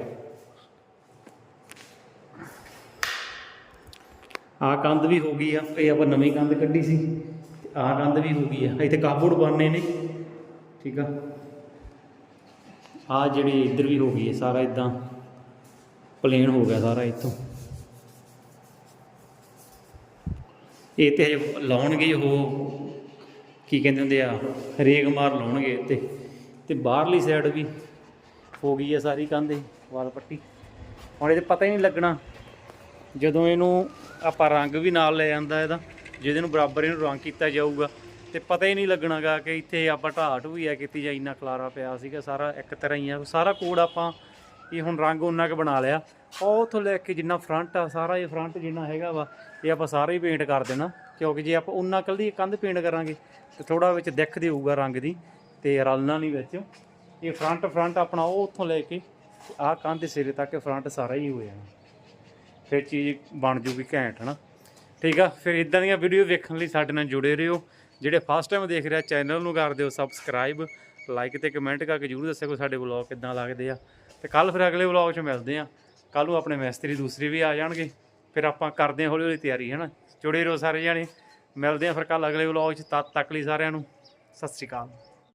A: ਆਹ ਕੰਧ ਵੀ ਹੋ ਗਈ ਆ, ਇਹ ਆਪਾਂ ਨਵੀਂ ਕੰਧ ਕੱਢੀ ਸੀ। ਤੇ ਆਹ ਕੰਧ ਵੀ ਹੋ ਗਈ ਆ, ਇੱਥੇ ਕਾਬੋਰਡ ਬਣਨੇ ਨੇ। ਠੀਕ ਆ। ਆ ਜਿਹੜੀ ਇੱਧਰ ਵੀ ਹੋ ਗਈ ਹੈ ਸਾਰਾ ਇਦਾਂ ਪਲੇਨ ਹੋ ਗਿਆ ਸਾਰਾ ਇੱਥੋਂ। ਇਹ ਤੇ ਲਾਉਣਗੇ ਉਹ। ਕੀ ਕਹਿੰਦੇ ਹੁੰਦੇ ਆ, ਰੇਗ ਮਾਰ ਲਾਉਣਗੇ ਤੇ ਤੇ ਬਾਹਰਲੀ ਸਾਈਡ ਵੀ ਹੋ ਗਈ ਆ ਸਾਰੀ ਕੰਧ ਵਾਲ ਪੱਟੀ। ਹੁਣ ਇਹਦੇ ਪਤਾ ਹੀ ਨਹੀਂ ਲੱਗਣਾ ਜਦੋਂ ਇਹਨੂੰ ਆਪਾਂ ਰੰਗ ਵੀ ਨਾਲ ਲੈ ਜਾਂਦਾ ਇਹਦਾ, ਜਿਹਦੇ ਨੂੰ ਬਰਾਬਰ ਇਹਨੂੰ ਰੰਗ ਕੀਤਾ ਜਾਊਗਾ, ਤੇ ਪਤਾ ਹੀ ਨਹੀਂ ਲੱਗਣਾਗਾ ਕਿ ਇੱਥੇ ਆਪਾਂ ਢਾਟ ਵੀ ਆ ਕੀਤੀ ਜਾਂ ਇੰਨਾ ਖਲਾਰਾ ਪਿਆ ਸੀਗਾ, ਸਾਰਾ ਇੱਕ ਤਰ੍ਹਾਂ ਹੀ ਆ, ਸਾਰਾ ਕੋਡ ਆਪਾਂ ਇਹ ਹੁਣ ਰੰਗ ਉਹਨਾਂ ਕੁ ਬਣਾ ਲਿਆ। ਉਹ ਉੱਥੋਂ ਲੈ ਕੇ ਜਿੰਨਾ ਫਰੰਟ ਆ, ਸਾਰਾ ਇਹ ਫਰੰਟ ਜਿੰਨਾ ਹੈਗਾ ਵਾ, ਇਹ ਆਪਾਂ ਸਾਰਾ ਹੀ ਪੇਂਟ ਕਰ ਦੇਣਾ, ਕਿਉਂਕਿ ਜੇ ਆਪਾਂ ਉਹਨਾਂ ਕੱਲੀ ਕੰਧ ਪੇਂਟ ਕਰਾਂਗੇ ਤੇ ਥੋੜਾ ਵਿੱਚ ਦਿੱਖ ਹੋਊਗਾ ਰੰਗ ਦੀ ਤੇ ਰਲਣਾ ਨਹੀਂ ਵਿੱਚ। ਇਹ ਫਰੰਟ ਫਰੰਟ ਆਪਣਾ ਉਹ ਉੱਥੋਂ ਲੈ ਕੇ ਆਹ ਕੰਧ ਦੇ ਸਿਰੇ ਤੱਕ ਫਰੰਟ ਸਾਰਾ ਹੀ ਹੋ ਜਾਣਾ ਫਿਰ ਚੀਜ਼ ਬਣ ਜੂਗੀ ਘੈਂਟ, ਹਨਾ? ਠੀਕ ਆ? ਫਿਰ ਇਦਾਂ ਦੀਆਂ ਵੀਡੀਓ ਵੇਖਣ ਲਈ ਸਾਡੇ ਨਾਲ ਜੁੜੇ ਰਹੋ। ਜਿਹੜੇ ਫਸਟ ਟਾਈਮ ਦੇਖ ਰਿਹਾ ਚੈਨਲ ਨੂੰ ਕਰ ਦਿਓ ਸਬਸਕ੍ਰਾਈਬ ਲਾਈਕ ਤੇ ਕਮੈਂਟ ਕਰਕੇ ਜਰੂਰ ਦੱਸਿਓ ਕਿ ਸਾਡੇ ਵਲੌਗ ਕਿੱਦਾਂ ਲੱਗਦੇ ਆ। ਤੇ ਕੱਲ ਫਿਰ ਅਗਲੇ ਵਲੌਗ 'ਚ ਮਿਲਦੇ ਆ। ਕੱਲ ਨੂੰ ਆਪਣੇ ਮਿਸਤਰੀ ਦੂਸਰੇ ਵੀ ਆ ਜਾਣਗੇ। ਫਿਰ ਆਪਾਂ ਕਰਦੇ ਹਾਂ ਹੌਲੀ ਹੌਲੀ ਤਿਆਰੀ ਹੈ ਨਾ ਜੁੜੇ ਰਹੋ ਸਾਰੇ ਜਾਣੇ। ਮਿਲਦੇ ਹਾਂ ਫਿਰ ਕੱਲ ਅਗਲੇ ਵਲੌਗ 'ਚ, ਤਦ ਤੱਕ ਲਈ ਸਾਰਿਆਂ ਨੂੰ, ਸਤਿ ਸ਼੍ਰੀ ਅਕਾਲ।